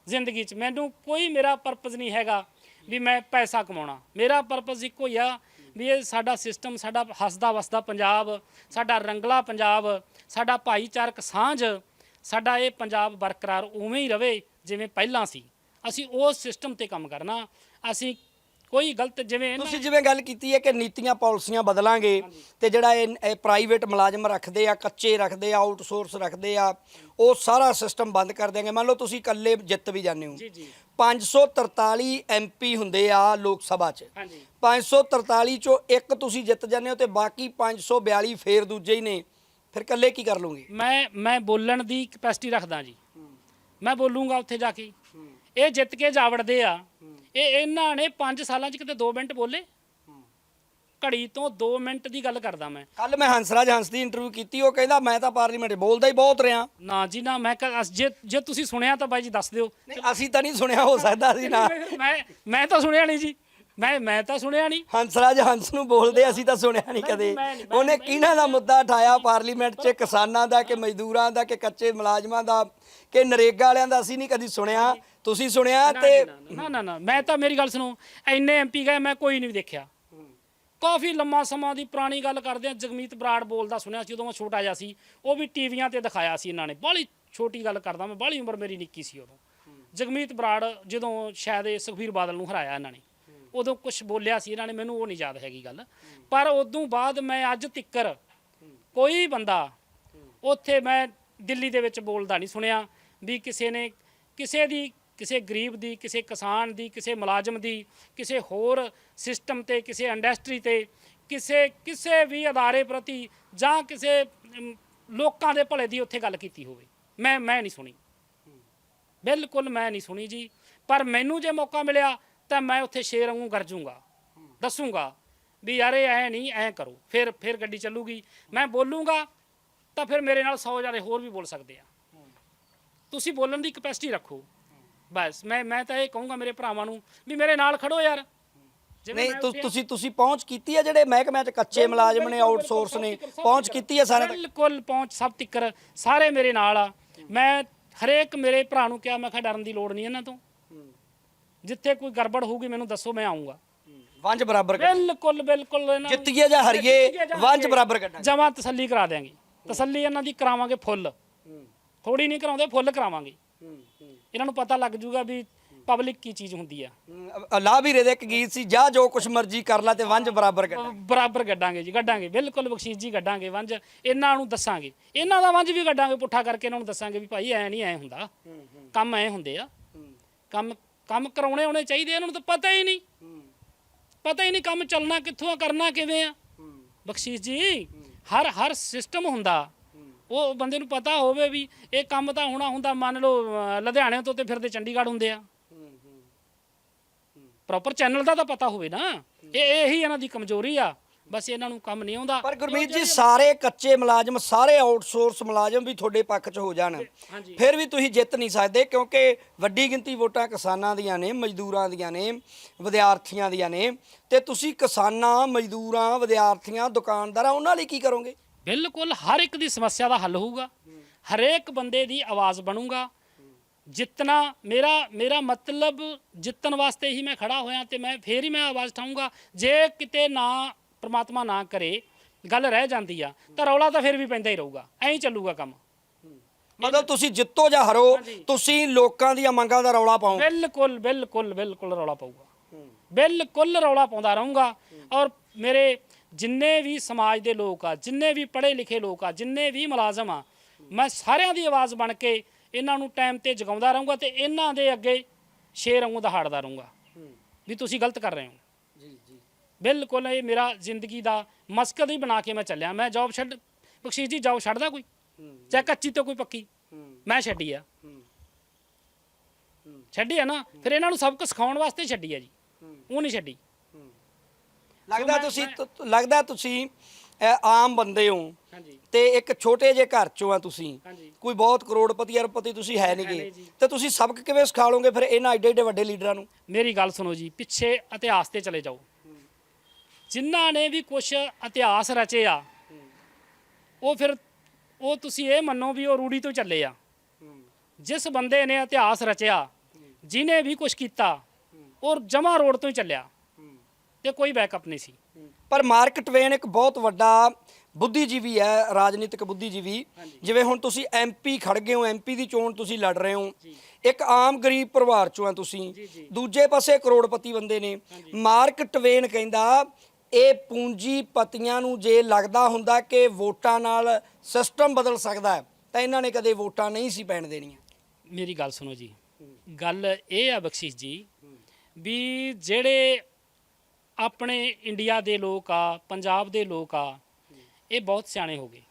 ਜ਼ਿੰਦਗੀ 'ਚ ਮੈਨੂੰ ਕੋਈ ਮੇਰਾ ਪਰਪਸ ਨਹੀਂ ਹੈਗਾ ਵੀ ਮੈਂ ਪੈਸਾ ਕਮਾਉਣਾ। ਮੇਰਾ ਪਰਪਸ ਇੱਕੋ ਹੀ ਆ ਵੀ ਇਹ ਸਾਡਾ ਸਿਸਟਮ ਸਾਡਾ ਹੱਸਦਾ ਵਸਦਾ ਪੰਜਾਬ ਸਾਡਾ ਰੰਗਲਾ ਪੰਜਾਬ ਸਾਡਾ ਭਾਈਚਾਰਕ ਸਾਂਝ ਸਾਡਾ ਇਹ ਪੰਜਾਬ ਬਰਕਰਾਰ ਉਵੇਂ ਹੀ ਰਵੇ ਜਿਵੇਂ ਪਹਿਲਾਂ ਸੀ। ਅਸੀਂ ਉਸ ਸਿਸਟਮ ਤੇ ਕੰਮ ਕਰਨਾ। ਅਸੀਂ ਕੋਈ ਗਲਤ ਜਿਵੇਂ ਇਹਨਾਂ- ਤੁਸੀਂ ਜਿਵੇਂ ਗੱਲ ਕੀਤੀ ਹੈ ਕਿ ਨੀਤੀਆਂ ਪਾਲਿਸੀਆਂ ਬਦਲਾਂਗੇ ਤੇ ਜਿਹੜਾ ਇਹ ਪ੍ਰਾਈਵੇਟ ਮੁਲਾਜ਼ਮ ਰੱਖਦੇ ਆ ਕੱਚੇ ਰੱਖਦੇ ਆ ਆਊਟਸੋਰਸ ਰੱਖਦੇ ਆ ਉਹ ਸਾਰਾ ਸਿਸਟਮ ਬੰਦ ਕਰ ਦਿਆਂਗੇ। ਮੰਨ ਲਓ ਤੁਸੀਂ ਇਕੱਲੇ ਜਿੱਤ ਵੀ ਜਾਂਦੇ ਹੋ। ਜੀ ਜੀ। 543 ਐਮਪੀ ਹੁੰਦੇ ਆ ਲੋਕ ਸਭਾ 'ਚ। ਹਾਂਜੀ। 543 ਚੋਂ ਇੱਕ ਤੁਸੀਂ ਜਿੱਤ ਜਾਂਦੇ ਹੋ ਤੇ ਬਾਕੀ 542 ਫੇਰ ਦੂਜੇ ਹੀ ਨੇ। ਫਿਰ ਇਕੱਲੇ ਕੀ ਕਰ ਲਓਗੇ? ਮੈਂ ਮੈਂ ਬੋਲਣ ਦੀ ਕਪੈਸਿਟੀ ਰੱਖਦਾ ਜੀ। ਮੈਂ ਬੋਲੂੰਗਾ ਉੱਥੇ ਜਾ ਕੇ। ਇਹ ਜਿੱਤ ਕੇ ਜਾਵੜਦੇ ਆ ਇਹ ਇਹਨਾਂ ਨੇ 5 ਸਾਲਾਂ 'ਚ ਕਿਤੇ 2 ਮਿੰਟ ਬੋਲੇ? ਘੜੀ ਤੋਂ 2 ਮਿੰਟ ਦੀ ਗੱਲ ਕਰਦਾ ਮੈਂ। ਕੱਲ ਮੈਂ ਹੰਸਰਾਜ ਹੰਸ ਦੀ ਇੰਟਰਵਿਊ ਕੀਤੀ ਉਹ ਕਹਿੰਦਾ ਮੈਂ ਤਾਂ ਪਾਰਲੀਮੈਂਟ ਬੋਲਦਾ ਹੀ ਬਹੁਤ ਰਿਹਾ। ਨਾ ਜੀ ਨਾ ਮੈਂ ਕ- ਅਸ- ਜੇ ਜੇ ਤੁਸੀਂ ਸੁਣਿਆ ਤਾਂ ਬਾਈ ਜੀ ਦੱਸ ਦਿਓ। ਨਹੀਂ ਅਸੀਂ ਤਾਂ ਨਹੀਂ ਸੁਣਿਆ ਹੋ ਸਕਦਾ ਸੀ ਨਾ। ਮੈਂ ਮੈਂ ਤਾਂ ਸੁਣਿਆ ਨਹੀਂ ਜੀ। ਮੈਂ ਮੈਂ ਤਾਂ ਸੁਣਿਆ ਨਹੀਂ। ਹੰਸਰਾਜ ਹੰਸ ਨੂੰ ਬੋਲਦੇ ਅਸੀਂ ਤਾਂ ਸੁਣਿਆ ਨਹੀਂ ਕਦੇ। ਮੈਂ ਨਹੀਂ, ਮੈਂ ਉਹਨੇ। ਕਿਹਨਾਂ ਦਾ ਮੁੱਦਾ ਉਠਾਇਆ ਪਾਰਲੀਮੈਂਟ 'ਚ? ਕਿਸਾਨਾਂ ਦਾ ਕਿ ਮਜ਼ਦੂਰਾਂ ਦਾ ਕਿ ਕੱਚੇ ਮੁਲਾਜ਼ਮਾਂ ਦਾ ਕਿ ਨਰੇਗਾ ਵਾਲਿਆਂ ਦਾ? ਅਸੀਂ ਨਹੀਂ ਕਦੀ ਸੁਣਿਆ। ਤੁਸੀਂ ਸੁਣਿਆ ਤੇ ਨਾ ਨਾ ਨਾ ਮੈਂ ਤਾਂ ਮੇਰੀ ਗੱਲ ਸੁਣੋ ਐਨੇ ਐਮਪੀ ਗਏ ਮੈਂ ਕੋਈ ਨਹੀਂ ਦੇਖਿਆ। ਕਾਫੀ ਲੰਮਾ ਸਮਾਂ ਦੀ ਪੁਰਾਣੀ ਗੱਲ ਕਰਦੇ ਆ ਜਗਮੀਤ ਬਰਾੜ ਬੋਲਦਾ ਸੁਣਿਆ ਸੀ ਉਦੋਂ ਮੈਂ ਛੋਟਾ ਜਿਹਾ ਸੀ ਉਹ ਵੀ ਟੀਵੀਆਂ ਤੇ ਦਿਖਾਇਆ ਸੀ ਇਹਨਾਂ ਨੇ ਬਾਹਲੀ ਛੋਟੀ ਗੱਲ ਕਰਦਾ ਮੈਂ ਬਾਹਲੀ ਉਮਰ ਮੇਰੀ ਨਿੱਕੀ ਸੀ ਉਦੋਂ। ਜਗਮੀਤ ਬਰਾੜ ਜਦੋਂ ਸ਼ਾਇਦ ਇਹ ਸੁਖਬੀਰ ਬਾਦਲ ਨੂੰ ਹਰਾਇਆ ਇਹਨਾਂ ਨੇ ਉਦੋਂ ਕੁਝ ਬੋਲਿਆ ਸੀ ਇਹਨਾਂ ਨੇ ਮੈਨੂੰ ਉਹ ਨਹੀਂ ਯਾਦ ਹੈਗੀ ਗੱਲ। ਪਰ ਉਦੋਂ ਬਾਅਦ ਮੈਂ ਅੱਜ ਤਿੱਕਰ ਕੋਈ ਬੰਦਾ ਉੱਥੇ ਮੈਂ ਦਿੱਲੀ ਦੇ ਵਿੱਚ ਬੋਲਦਾ ਨਹੀਂ ਸੁਣਿਆ ਵੀ ਕਿਸੇ ਨੇ ਕਿਸੇ ਦੀ ਕਿਸੇ ਗਰੀਬ ਦੀ, ਕਿਸੇ ਕਿਸਾਨ ਦੀ, ਕਿਸੇ ਮੁਲਾਜ਼ਮ ਦੀ, ਕਿਸੇ ਹੋਰ ਸਿਸਟਮ ਤੇ, ਕਿਸੇ ਇੰਡਸਟਰੀ ਤੇ, ਕਿਸੇ ਕਿਸੇ ਵੀ ਅਦਾਰੇ ਪ੍ਰਤੀ ਜਾਂ ਕਿਸੇ ਲੋਕਾਂ ਦੇ ਭਲੇ ਦੀ ਉੱਥੇ ਗੱਲ ਕੀਤੀ ਹੋਵੇ। ਮੈਂ ਮੈਂ ਨਹੀਂ ਸੁਣੀ। ਬਿਲਕੁਲ ਮੈਂ ਨਹੀਂ ਸੁਣੀ ਜੀ। ਪਰ ਮੈਨੂੰ ਜੇ ਮੌਕਾ ਮਿਲਿਆ ਤਾਂ ਮੈਂ ਉੱਥੇ ਸ਼ੇਰ ਵਾਂਗੂ ਗਰਜੂੰਗਾ, ਦੱਸੂੰਗਾ ਵੀ ਯਾਰ ਇਹ ਐ ਨਹੀਂ, ਐ ਕਰੋ। ਫਿਰ ਫਿਰ ਗੱਡੀ ਚੱਲੂਗੀ। ਮੈਂ ਬੋਲੂੰਗਾ ਤਾਂ ਫਿਰ ਮੇਰੇ ਨਾਲ 100 ਜਾਰੇ ਹੋਰ ਵੀ ਬੋਲ ਸਕਦੇ ਆ। ਤੁਸੀਂ ਬੋਲਣ ਦੀ ਕਪੈਸਿਟੀ ਰੱਖੋ। ਬਸ ਮੈਂ ਮੈਂ ਤਾਂ ਇਹ ਕਹੂੰਗਾ ਮੇਰੇ ਭਰਾਵਾਂ ਨੂੰ ਵੀ ਮੇਰੇ ਨਾਲ ਖੜੋ ਯਾਰ। ਨਹੀਂ ਮੈਂ ਤੁ- ਉੱਥੇ ਆ- ਤੁਸੀਂ ਤੁਸੀਂ ਪਹੁੰਚ ਕੀਤੀ ਹੈ ਜਿਹੜੇ ਮਹਿਕਮਿਆਂ 'ਚ ਕੱਚੇ ਮੁਲਾਜ਼ਮ ਨੇ ਆਊਟਸੋਰਸ ਨੇ? ਪਹੁੰਚ ਕੀਤੀ ਹੈ ਤੱਕ? ਬਿਲਕੁਲ ਪਹੁੰਚ ਸਭ ਤਿੱਕਰ। ਸਾਰੇ ਮੇਰੇ ਨਾਲ ਆ। ਮੈਂ ਹਰੇਕ ਮੇਰੇ ਭਰਾ ਨੂੰ ਕਿਹਾ ਮੈਂ ਕਿਹਾ ਡਰਨ ਦੀ ਲੋੜ ਨਹੀਂ ਇਹਨਾਂ ਤੋਂ। ਜਿੱਥੇ ਕੋਈ ਗੜਬੜ ਹੋਊਗੀ ਮੈਨੂੰ ਦੱਸੋ ਮੈਂ ਆਉਂਗਾ ਵੰਜ ਬਰਾਬਰ ਕਰ- ਬਿਲਕੁਲ ਬਿਲਕੁਲ ਇਹਨਾਂ ਨੂੰ- ਜਿੱਤੀਏ ਜਾਂ ਹਰੀਏ ਵੰਜ ਬਰਾਬਰ ਕੱਢਾਂਗੇ। ਜਮਾਂ ਤਸੱਲੀ ਕਰਾ ਦਿਆਂਗੇ। ਤਸੱਲੀ ਇਹਨਾਂ ਦੀ ਕਰਾਵਾਂਗੇ ਫੁੱਲ। ਥੋੜੀ ਨਹੀਂ ਕਰਾਉਂਦੇ ਫੁੱਲ ਕਰਾਵਾਂਗੇ। ਇਹਨਾਂ ਨੂੰ ਪਤਾ ਲੱਗ ਜੂਗਾ ਵੀ ਪਬਲਿਕ ਕੀ ਚੀਜ਼ ਹੁੰਦੀ ਆ। ਅੱਲਾ ਵੀਰੇ ਦੇ ਇੱਕ ਗੀਤ ਸੀ ਜਾ ਜੋ ਕੁਛ ਮਰਜ਼ੀ ਕਰ ਲੈ ਤੇ ਵੰਜ ਬਰਾਬਰ ਕੱਢ। ਬਰਾਬਰ ਗੱਡਾਂਗੇ ਜੀ ਗੱਡਾਂਗੇ ਬਿਲਕੁਲ ਬਖਸ਼ੀਸ਼ ਜੀ ਗੱਡਾਂਗੇ ਵੰਜ ਇਹਨਾਂ ਨੂੰ ਦੱਸਾਂਗੇ। ਇਹਨਾਂ ਦਾ ਵੰਜ ਵੀ ਗੱਡਾਂਗੇ ਪੁੱਠਾ ਕਰਕੇ ਇਹਨਾਂ ਨੂੰ ਦੱਸਾਂਗੇ ਵੀ ਭਾਈ ਐ ਨਹੀਂ ਐ ਹੁੰਦਾ। ਕੰਮ ਐ ਹੁੰਦੇ ਆ। ਕੰਮ ਕੰਮ ਕਰਾਉਣੇ ਹੋਣੇ ਚਾਹੀਦੇ ਇਹਨਾਂ ਨੂੰ ਤਾਂ ਪਤਾ ਹੀ ਨਹੀਂ। ਪਤਾ ਹੀ ਨਹੀਂ ਕੰਮ ਚੱਲਣਾ ਕਿੱਥੋਂ ਆ ਕਰਨਾ ਕਿਵੇਂ ਆ। ਬਖਸ਼ੀਸ਼ ਜੀ ਹਰ ਹਰ ਸਿਸਟਮ ਹੁੰਦਾ। ਉਹ ਬੰਦੇ ਨੂੰ ਪਤਾ ਹੋਵੇ ਵੀ ਇਹ ਕੰਮ ਤਾਂ ਹੋਣਾ ਹੁੰਦਾ ਮੰਨ ਲਓ ਅਹ, ਲੁਧਿਆਣੇ ਤੋਂ ਤੇ ਫਿਰਦੇ ਚੰਡੀਗੜ੍ਹ ਹੁੰਦੇ ਆ। ਪ੍ਰੋਪਰ ਚੈਨਲ ਦਾ ਤਾਂ ਪਤਾ ਹੋਵੇ ਨਾ। ਇਹ ਇਹੀ ਇਹਨਾਂ ਦੀ ਕਮਜ਼ੋਰੀ ਆ। ਬਸ ਇਹਨਾਂ ਨੂੰ ਕੰਮ ਨਹੀਂ ਆਉਂਦਾ। ਪਰ ਗੁਰਮੀਤ ਜੀ ਸਾਰੇ ਕੱਚੇ ਮੁਲਾਜ਼ਮ ਸਾਰੇ ਆਊਟਸੋਰਸ ਮੁਲਾਜ਼ਮ ਵੀ ਤੁਹਾਡੇ ਪੱਖ 'ਚ ਹੋ ਜਾਣ। ਹਾਂਜੀ। ਫਿਰ ਵੀ ਤੁਸੀਂ ਜਿੱਤ ਨਹੀਂ ਸਕਦੇ ਕਿਉਂਕਿ ਵੱਡੀ ਗਿਣਤੀ ਵੋਟਾਂ ਕਿਸਾਨਾਂ ਦੀਆਂ ਨੇ ਮਜ਼ਦੂਰਾਂ ਦੀਆਂ ਨੇ ਵਿਦਿਆਰਥੀਆਂ ਦੀਆਂ ਨੇ। ਤੇ ਤੁਸੀਂ ਕਿਸਾਨਾਂ ਮਜ਼ਦੂਰਾਂ ਵਿਦਿਆਰਥੀਆਂ ਦੁਕਾਨਦਾਰਾਂ ਉਹਨਾਂ ਲਈ ਕੀ ਕਰੋਗੇ? ਬਿਲਕੁਲ ਹਰ ਇੱਕ ਦੀ ਸਮੱਸਿਆ ਦਾ ਹੱਲ ਹੋਊਗਾ। ਹਰੇਕ ਬੰਦੇ ਦੀ ਆਵਾਜ਼ ਬਣੂਗਾ। ਜਿੱਤਣਾ ਮੇਰਾ ਮੇਰਾ ਮਤਲਬ ਜਿੱਤਣ ਵਾਸਤੇ ਹੀ ਮੈਂ ਖੜਾ ਹੋਇਆ ਤੇ ਮੈਂ ਫੇਰ ਹੀ ਮੈਂ ਆਵਾਜ਼ ਉਠਾਊਂਗਾ। ਜੇ ਕਿਤੇ ਨਾ ਪ੍ਰਮਾਤਮਾ ਨਾ ਕਰੇ ਗੱਲ ਰਹਿ ਜਾਂਦੀ ਆ ਤਾਂ ਰੌਲਾ ਤਾਂ ਫਿਰ ਵੀ ਪੈਂਦਾ ਹੀ ਰਹੂਗਾ। ਐਂ ਹੀ ਚੱਲੂਗਾ ਕੰਮ। ਮਤਲਬ ਤੁਸੀਂ ਜਿੱਤੋ ਜਾਂ ਹਰੋ ਤੁਸੀਂ ਲੋਕਾਂ ਦੀਆਂ ਮੰਗਾਂ ਦਾ ਰੌਲਾ ਪਾਓ। ਬਿਲਕੁਲ ਬਿਲਕੁਲ ਬਿਲਕੁਲ ਰੌਲਾ ਪਊਗਾ। ਬਿਲਕੁਲ ਰੌਲਾ ਪਾਉਂਦਾ ਰਹੂੰਗਾ। ਔਰ ਮੇਰੇ ਜਿੰਨੇ ਵੀ ਸਮਾਜ ਦੇ ਲੋਕ ਆ ਜਿੰਨੇ ਵੀ ਪੜ੍ਹੇ ਲਿਖੇ ਲੋਕ ਆ ਜਿੰਨੇ ਵੀ ਮੁਲਾਜ਼ਮ ਆ ਮੈਂ ਸਾਰਿਆਂ ਦੀ ਆਵਾਜ਼ ਬਣ ਕੇ ਇਹਨਾਂ ਨੂੰ ਟਾਈਮ ਤੇ ਜਗਾਉਂਦਾ ਰਹੂੰਗਾ ਤੇ ਇਹਨਾਂ ਦੇ ਅੱਗੇ ਸ਼ੇਰ ਵਾਂਗੂ ਦਹਾੜਦਾ ਰਹੂੰਗਾ। ਵੀ ਤੁਸੀਂ ਗਲਤ ਕਰ ਰਹੇ ਹੋ। ਜੀ ਜੀ। ਬਿਲਕੁਲ ਇਹ ਮੇਰਾ ਜ਼ਿੰਦਗੀ ਦਾ ਮਸਕਦ ਹੀ ਬਣਾ ਕੇ ਮੈਂ ਚੱਲਿਆ। ਮੈਂ ਜੌਬ ਛੱਡ ਬਖਸ਼ੀਸ਼ ਜੀ ਜੌਬ ਛੱਡਦਾ ਕੋਈ? ਚਾਹੇ ਕੱਚੀ ਤੋਂ ਕੋਈ ਪੱਕੀ। ਮੈਂ ਛੱਡੀ ਆ। ਛੱਡੀ ਆ ਨਾ ਫਿਰ ਇਹਨਾਂ ਨੂੰ ਸਬਕ ਸਿਖਾਉਣ ਵਾਸਤੇ ਛੱਡੀ ਆ ਜੀ। ਉਹ ਨਹੀਂ ਛੱਡੀ। ਲੱਗਦਾ ਤੁਸੀਂ ਲੱਗਦਾ ਤੁਸੀਂ ਆਮ ਬੰਦੇ ਹੋ। ਹਾਂਜੀ। ਤੇ ਇੱਕ ਛੋਟੇ ਜਿਹੇ ਘਰ ਚੋਂ ਆ ਤੁਸੀਂ। ਹਾਂਜੀ। ਕੋਈ ਬਹੁਤ ਕਰੋੜਪਤੀ ਅਰਬਪਤੀ ਤੁਸੀਂ ਹੈ ਨਹੀਂਗੇ। ਤੇ ਤੁਸੀਂ ਸਬਕ ਕਿਵੇਂ ਸਿਖਾ ਲਓਗੇ ਫਿਰ ਇਹਨਾਂ ਐਡੇ ਐਡੇ ਵੱਡੇ ਲੀਡਰਾਂ ਨੂੰ? ਮੇਰੀ ਗੱਲ ਸੁਣੋ ਜੀ ਪਿੱਛੇ ਇਤਿਹਾਸ ਤੇ ਚਲੇ ਜਾਓ। ਜਿਨ੍ਹਾਂ ਨੇ ਵੀ ਕੁਝ ਇਤਿਹਾਸ ਰਚੇ ਆ ਉਹ ਫਿਰ ਉਹ ਤੁਸੀਂ ਇਹ ਮੰਨੋ ਵੀ ਉਹ ਰੂੜੀ ਤੋਂ ਚੱਲੇ ਆ। ਜਿਸ ਬੰਦੇ ਨੇ ਇਤਿਹਾਸ ਰਚਿਆ ਜਿਨੇ ਵੀ ਕੁਝ ਕੀਤਾ ਉਹ ਜਮਾ ਰੋਡ ਤੋਂ ਹੀ ਚੱਲਿਆ। ਤੇ ਕੋਈ ਬੈਕਅਪ ਨਹੀਂ ਸੀ। ਪਰ ਮਾਰਕ ਟਵੇਨ ਇੱਕ ਬਹੁਤ ਵੱਡਾ ਬੁੱਧੀਜੀਵੀ ਹੈ ਰਾਜਨੀਤਿਕ ਬੁੱਧੀਜੀਵੀ। ਜਿਵੇਂ ਹੁਣ ਤੁਸੀਂ ਐਮਪੀ ਖੜ ਗਏ ਹੋ ਐਮਪੀ ਦੀ ਚੋਣ ਤੁਸੀਂ ਲੜ ਰਹੇ ਹੋ। ਇੱਕ ਆਮ ਗਰੀਬ ਪਰਿਵਾਰ ਚੋਂ ਆ ਤੁਸੀਂ। ਦੂਜੇ ਪਾਸੇ ਕਰੋੜਪਤੀ ਬੰਦੇ ਨੇ। ਮਾਰਕ ਟਵੇਨ ਕਹਿੰਦਾ ਇਹ ਪੂੰਜੀਪਤੀਆਂ ਨੂੰ ਜੇ ਲੱਗਦਾ ਹੁੰਦਾ ਕਿ ਵੋਟਾਂ ਨਾਲ ਸਿਸਟਮ ਬਦਲ ਸਕਦਾ ਹੈ ਤਾਂ ਇਹਨਾਂ ਨੇ ਕਦੇ ਵੋਟਾਂ ਨਹੀਂ ਸੀ ਪੈਣ ਦੇਣੀਆਂ। ਮੇਰੀ ਗੱਲ ਸੁਣੋ ਜੀ। ਗੱਲ ਇਹ ਆ ਬਖਸ਼ੀਸ਼ ਜੀ ਵੀ ਜਿਹੜੇ ਆਪਣੇ ਇੰਡੀਆ ਦੇ ਲੋਕ ਆ ਪੰਜਾਬ ਦੇ ਲੋਕ ਆ ਇਹ ਬਹੁਤ ਸਿਆਣੇ ਹੋ ਗਏ।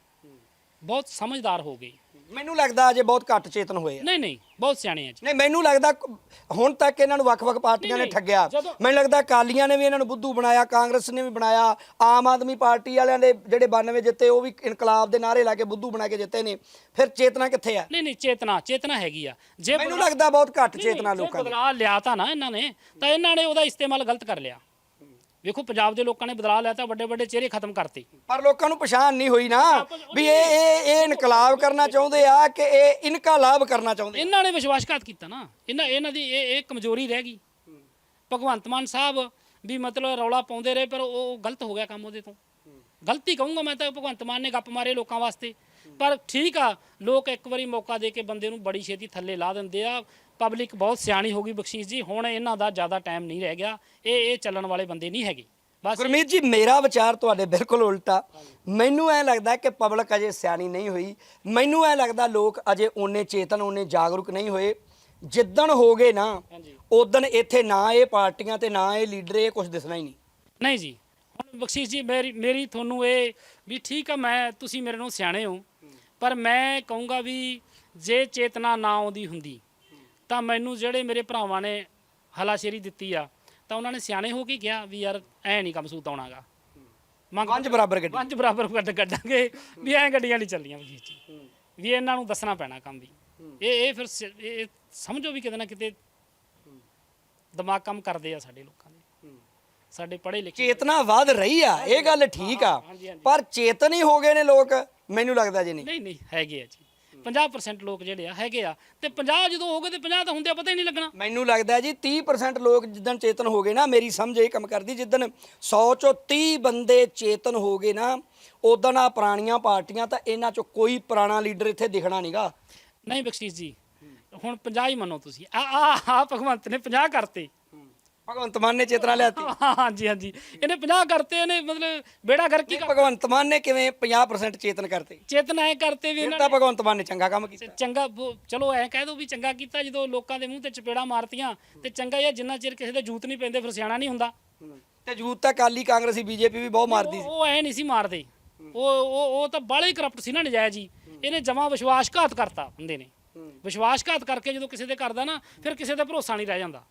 ਬਹੁਤ ਸਮਝਦਾਰ ਹੋ ਗਏ। ਮੈਨੂੰ ਲੱਗਦਾ ਅਜੇ ਬਹੁਤ ਘੱਟ ਚੇਤਨ ਹੋਏ ਆ। ਨਹੀਂ ਨਹੀਂ ਬਹੁਤ ਸਿਆਣੇ ਆ ਜੀ। ਨਹੀਂ ਮੈਨੂੰ ਲੱਗਦਾ ਹੁਣ ਤੱਕ ਇਹਨਾਂ ਨੂੰ ਵੱਖ-ਵੱਖ ਪਾਰਟੀਆਂ ਨੇ ਠੱਗਿਆ। ਮੈਨੂੰ ਲੱਗਦਾ ਅਕਾਲੀਆਂ ਨੇ ਵੀ ਇਹਨਾਂ ਨੂੰ ਬੁੱਧੂ ਬਣਾਇਆ ਕਾਂਗਰਸ ਨੇ ਵੀ ਬਣਾਇਆ ਆਮ ਆਦਮੀ ਪਾਰਟੀ ਵਾਲਿਆਂ ਦੇ ਜਿਹੜੇ 92 ਜਿੱਤੇ ਉਹ ਵੀ ਇਨਕਲਾਬ ਦੇ ਨਾਅਰੇ ਲਾ ਕੇ ਬੁੱਧੂ ਬਣਾ ਕੇ ਜਿੱਤੇ ਨੇ। ਫਿਰ ਚੇਤਨਾ ਕਿੱਥੇ ਆ? ਨਹੀਂ ਨਹੀਂ ਚੇਤਨਾ ਚੇਤਨਾ ਹੈਗੀ ਆ। ਜੇ ਮੈਨੂੰ ਲੱਗਦਾ ਬਹੁਤ ਘੱਟ ਚੇਤਨਾ ਲੋਕਾਂ ਦੀ। ਬਦਲਾਅ ਲਿਆ ਤਾਂ ਨਾ ਇਹਨਾਂ ਨੇ ਤਾਂ ਇਹਨਾਂ ਨੇ ਉਹਦਾ ਇਸਤੇਮਾਲ ਗਲਤ ਕਰ ਲਿਆ। ਵੇਖੋ ਪੰਜਾਬ ਦੇ ਲੋਕਾਂ ਨੇ ਬਦਲਾਅ ਲਿਆ ਤਾਂ ਵੱਡੇ ਵੱਡੇ ਚਿਹਰੇ ਖਤਮ ਕਰਤੇ। ਪਰ ਲੋਕਾਂ ਨੂੰ ਪਛਾਣ ਨਹੀਂ ਹੋਈ ਨਾ ਵੀ ਇਹ ਇਹ ਇਹ ਇਨਕਲਾਬ ਕਰਨਾ ਚਾਹੁੰਦੇ ਆ ਕਿ ਇਹ ਇਨਕਾ ਲਾਭ ਕਰਨਾ ਚਾਹੁੰਦੇ ਇਹਨਾਂ ਨੇ ਵਿਸ਼ਵਾਸਘਾਤ ਕੀਤਾ ਨਾ। ਇਹਨਾਂ ਇਹਨਾਂ ਦੀ ਇਹ ਇਹ ਕਮਜ਼ੋਰੀ ਰਹਿ ਗਈ। ਭਗਵੰਤ ਮਾਨ ਸਾਹਿਬ ਵੀ ਮਤਲਬ ਰੌਲਾ ਪਾਉਂਦੇ ਰਹੇ ਪਰ ਉਹ ਗਲਤ ਹੋ ਗਿਆ ਕੰਮ ਉਹਦੇ ਤੋਂ। ਗਲਤੀ ਕਹੂੰਗਾ ਮੈਂ ਤਾਂ ਭਗਵੰਤ ਮਾਨ ਨੇ ਗੱਪ ਮਾਰੇ ਲੋਕਾਂ ਵਾਸਤੇ। ਪਰ ਠੀਕ ਆ ਲੋਕ ਇੱਕ ਵਾਰੀ ਮੌਕਾ ਦੇ ਕੇ ਬੰਦੇ ਨੂੰ ਬੜੀ ਛੇਤੀ ਥੱਲੇ ਲਾ ਦਿੰਦੇ ਆ। ਪਬਲਿਕ ਬਹੁਤ ਸਿਆਣੀ ਹੋ ਗਈ ਬਖਸ਼ੀਸ਼ ਜੀ ਹੁਣ ਇਹਨਾਂ ਦਾ ਜ਼ਿਆਦਾ ਟਾਈਮ ਨਹੀਂ ਰਹਿ ਗਿਆ ਇਹ ਇਹ ਚੱਲਣ ਵਾਲੇ ਬੰਦੇ ਨਹੀਂ ਹੈਗੇ। ਬਸ ਗੁਰਮੀਤ ਜੀ ਮੇਰਾ ਵਿਚਾਰ ਤੁਹਾਡੇ ਬਿਲਕੁਲ ਉਲਟਾ। ਮੈਨੂੰ ਐ ਲੱਗਦਾ ਕਿ ਪਬਲਿਕ ਅਜੇ ਸਿਆਣੀ ਨਹੀਂ ਹੋਈ। ਮੈਨੂੰ ਐ ਲੱਗਦਾ ਲੋਕ ਅਜੇ ਓਨੇ ਚੇਤਨ ਓਨੇ ਜਾਗਰੂਕ ਨਹੀਂ ਹੋਏ। ਜਿੱਦਣ ਹੋ ਗਏ ਨਾ ਉਦਣ ਇੱਥੇ ਨਾ ਇਹ ਪਾਰਟੀਆਂ ਤੇ ਨਾ ਇਹ ਲੀਡਰ ਇਹ ਕੁਝ ਦਿਸਣਾ ਹੀ ਨਹੀਂ। ਨਹੀਂ ਜੀ। ਹੁਣ ਬਖਸ਼ੀਸ਼ ਜੀ ਮੇਰੀ ਮੇਰੀ ਤੁਹਾਨੂੰ ਇਹ ਵੀ ਠੀਕ ਆ ਮੈਂ ਤੁਸੀਂ ਮੇਰੇ ਨੂੰ ਸਿਆਣੇ ਹੋ। ਪਰ ਮੈਂ ਕਹੂੰਗਾ ਵੀ ਜੇ ਚੇਤਨਾ ਨਾ ਆਉਂਦੀ ਹੁੰਦੀ ਤਾਂ ਮੈਨੂੰ ਜਿਹੜੇ ਮੇਰੇ ਭਰਾਵਾਂ ਨੇ ਹਲਾਸ਼ੇਰੀ ਦਿੱਤੀ ਆ ਤਾਂ ਉਹਨਾਂ ਨੇ ਸਿਆਣੇ ਹੋ ਕੇ ਕਿਹਾ ਵੀ ਯਾਰ ਐ ਨਹੀਂ ਕੰਮ ਸੂਤ ਆਉਣਾਗਾ। ਮੰਗ ਪੰਜ ਬਰਾਬਰ ਗੱਡੀ। ਪੰਜ ਬਰਾਬਰ ਕੱਢ ਕੱਢਾਂਗੇ ਵੀ ਐ ਗੱਡੀਆਂ ਨਹੀਂ ਚੱਲੀਆਂ ਬਖਸ਼ੀਸ਼ ਜੀ ਵੀ ਇਹਨਾਂ ਨੂੰ ਦੱਸਣਾ ਪੈਣਾ ਕੰਮ ਵੀ। ਇਹ ਇਹ ਫਿਰ ਸ- ਇਹ ਇਹ ਸਮਝੋ ਵੀ ਕਿਤੇ ਨਾ ਕਿਤੇ ਦਿਮਾਗ ਕੰਮ ਕਰਦੇ ਆ ਸਾਡੇ ਲੋਕਾਂ ਦੇ। ਸਾਡੇ ਪੜ੍ਹੇ ਲਿਖੇ ਚੇਤਨਾ ਵੱਧ ਰਹੀ ਆ ਇਹ ਗੱਲ ਠੀਕ ਆ। ਪਰ ਚੇਤਨ ਹੀ ਹੋ ਗਏ ਨੇ ਲੋਕ ਮੈਨੂੰ ਲੱਗਦਾ ਜੀ ਨਹੀਂ। ਨਹੀਂ ਨਹੀਂ ਹੈਗੇ ਆ ਜੀ। 50% ਲੋਕ ਜਿਹੜੇ ਆ ਹੈਗੇ ਆ ਤੇ 50 ਜਦੋਂ ਹੋ ਗਏ ਤੇ 50 ਤਾਂ ਹੁੰਦੇ ਪਤਾ ਹੀ ਨਹੀਂ ਲੱਗਣਾ। ਮੈਨੂੰ ਲੱਗਦਾ ਜੀ 30% ਲੋਕ ਜਿੱਦਣ ਚੇਤਨ ਹੋ ਗਏ ਨਾ ਮੇਰੀ ਸਮਝ ਇਹ ਕੰਮ ਕਰਦੀ ਜਿੱਦਣ 100 ਚੋਂ 30 ਬੰਦੇ ਚੇਤਨ ਹੋ ਗਏ ਨਾ ਉਦੋਂ ਆ ਪੁਰਾਣੀਆਂ ਪਾਰਟੀਆਂ ਤਾਂ ਇਹਨਾਂ ਚੋਂ ਕੋਈ ਪੁਰਾਣਾ ਲੀਡਰ ਇੱਥੇ ਦਿਖਣਾ ਨਹੀਂਗਾ ਨਹੀਂ ਬਖਸ਼ੀਸ਼ ਜੀ ਹੁਣ 50 ਹੀ ਮੰਨੋ ਤੁਸੀਂ। ਆ ਆ ਭਗਵੰਤ ਨੇ 50 ਕਰਤੇ। ਭਗਵੰਤ ਮਾਨ ਨੇ ਚੇਤਨਾ ਲਿਆਤੀ। ਹਾਂਜੀ ਹਾਂਜੀ। ਇਹਨੇ 50 ਕਰਤੇ ਇਹਨੇ ਮਤਲਬ ਬੇੜਾ ਹੀ ਨਹੀਂ, ਭਗਵੰਤ ਮਾਨ ਨੇ ਕਿਵੇਂ 50% ਚੇਤਨ ਕਰਤੇ? ਚੇਤਨ ਐ ਕਰਤੇ ਵੀ ਫਿਰ ਇਹਨਾਂ ਤਾਂ ਭਗਵੰਤ ਮਾਨ ਨੇ ਚੰਗਾ ਕੰਮ ਕੀਤਾ। ਚੰਗਾ ਚਲੋ ਐ ਕਹਿ ਦੋ ਵੀ ਚੰਗਾ ਕੀਤਾ ਜਦੋਂ ਲੋਕਾਂ ਦੇ ਮੂੰਹ ਤੇ ਚਪੇੜਾ ਮਾਰਤੀਆਂ ਤੇ ਚੰਗਾ ਇਹ ਜਿੰਨਾ ਚਿਰ ਕਿਸੇ ਦੇ ਜੂਤ ਨਹੀਂ ਪੈਂਦੇ ਫਿਰ ਸਿਆਣਾ ਨਹੀਂ ਹੁੰਦਾ। ਤੇ ਜੂਤ ਤਾਂ ਕਾਲੀ ਕਾਂਗਰਸੀ ਬੀਜੇਪੀ ਵੀ ਬਹੁਤ ਮਾਰਦੀ ਸੀ। ਉਹ ਐ ਨਹੀਂ ਸੀ ਮਾਰਦੇ। ਉਹ ਉਹ ਉਹ ਤਾਂ ਬਾਲੇ ਕਰਪਟ ਸੀ ਨਾ ਨਜਾਇਜ਼ ਹੀ। ਇਹਨੇ ਜਮਾ ਵਿਸ਼ਵਾਸਘਾਤ ਕਰਤਾ ਬੰਦੇ ਨੇ। ਵਿਸ਼ਵਾਸਘਾਤ ਕਰਕੇ ਜਦੋਂ ਕਿਸੇ ਦੇ ਕਰਦਾ ਨਾ ਫਿਰ ਕਿਸੇ ਤੇ ਭਰੋਸਾ ਨਹੀਂ ਰਹਿ ਜਾਂਦਾ।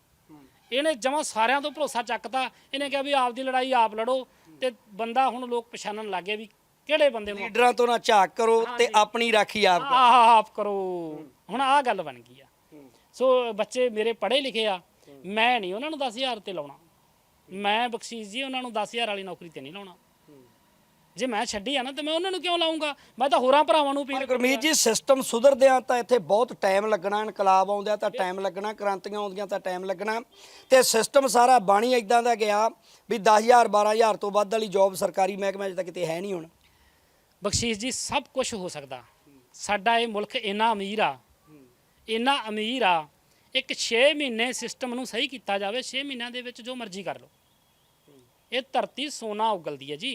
ਇਹਨੇ ਜਮਾ ਸਾਰਿਆਂ ਤੋਂ ਭਰੋਸਾ ਚੱਕਤਾ। ਇਹਨੇ ਕਿਹਾ ਵੀ ਆਪ ਦੀ ਲੜਾਈ ਆਪ ਲੜੋ ਤੇ ਬੰਦਾ ਹੁਣ ਲੋਕ ਪਛਾਣਨ ਲੱਗੇ ਵੀ ਕਿਹੜੇ ਬੰਦੇ ਨੂੰ ਲੀਡਰਾਂ ਤੋਂ ਨਾ ਝਾਕ ਕਰੋ ਤੇ ਆਪਣੀ ਰਾਖੀ ਆਪ ਕਰੋ। ਆਹ ਆਪ ਕਰੋ। ਹੁਣ ਆਹ ਗੱਲ ਬਣ ਗਈ ਆ। ਸੋ ਬੱਚੇ ਮੇਰੇ ਪੜ੍ਹੇ ਲਿਖੇ ਆ। ਮੈਂ ਨਹੀਂ ਉਹਨਾਂ ਨੂੰ 10000 ਤੇ ਲਾਉਣਾ। ਮੈਂ ਬਖਸ਼ੀਸ਼ ਜੀ ਉਹਨਾਂ ਨੂੰ 10000 ਵਾਲੀ ਨੌਕਰੀ ਤੇ ਨਹੀਂ ਲਾਉਣਾ। ਜੇ ਮੈਂ ਛੱਡੀ ਆ ਨਾ ਤੇ ਮੈਂ ਉਹਨਾਂ ਨੂੰ ਕਿਉਂ ਲਾਉਂਗਾ? ਮੈਂ ਤਾਂ ਹੋਰਾਂ ਭਰਾਵਾਂ ਨੂੰ ਅਪੀਲ ਗੁਰਮੀਤ ਜੀ ਸਿਸਟਮ ਸੁਧਰਦਿਆਂ ਤਾਂ ਇੱਥੇ ਬਹੁਤ ਟਾਈਮ ਲੱਗਣਾ ਇਨਕਲਾਬ ਆਉਂਦਿਆਂ ਤਾਂ ਟਾਈਮ ਲੱਗਣਾ ਕ੍ਰਾਂਤੀਆਂ ਆਉਂਦੀਆਂ ਤਾਂ ਟਾਈਮ ਲੱਗਣਾ। ਤੇ ਸਿਸਟਮ ਸਾਰਾ ਬਾਣੀ ਇਦਾਂ ਦਾ ਗਿਆ ਵੀ 10000 12000 ਤੋਂ ਵੱਧ ਵਾਲੀ ਜੌਬ ਸਰਕਾਰੀ ਮਹਿਕਮੇ 'ਚ ਤਾਂ ਕਿਤੇ ਹੈ ਨਹੀਂ ਹੁਣ। ਬਖਸ਼ੀਸ਼ ਜੀ ਸਭ ਕੁਝ ਹੋ ਸਕਦਾ। ਸਾਡਾ ਇਹ ਮੁਲਕ ਇੰਨਾ ਅਮੀਰ ਆ ਇੰਨਾ ਅਮੀਰ ਆ ਇੱਕ 6 ਮਹੀਨੇ ਸਿਸਟਮ ਨੂੰ ਸਹੀ ਕੀਤਾ ਜਾਵੇ 6 ਮਹੀਨਿਆਂ ਦੇ ਵਿੱਚ ਜੋ ਮਰਜ਼ੀ ਕਰ ਲਓ। ਇਹ ਧਰਤੀ ਸੋਨਾ ਉਗਲਦੀ ਹੈ ਜੀ।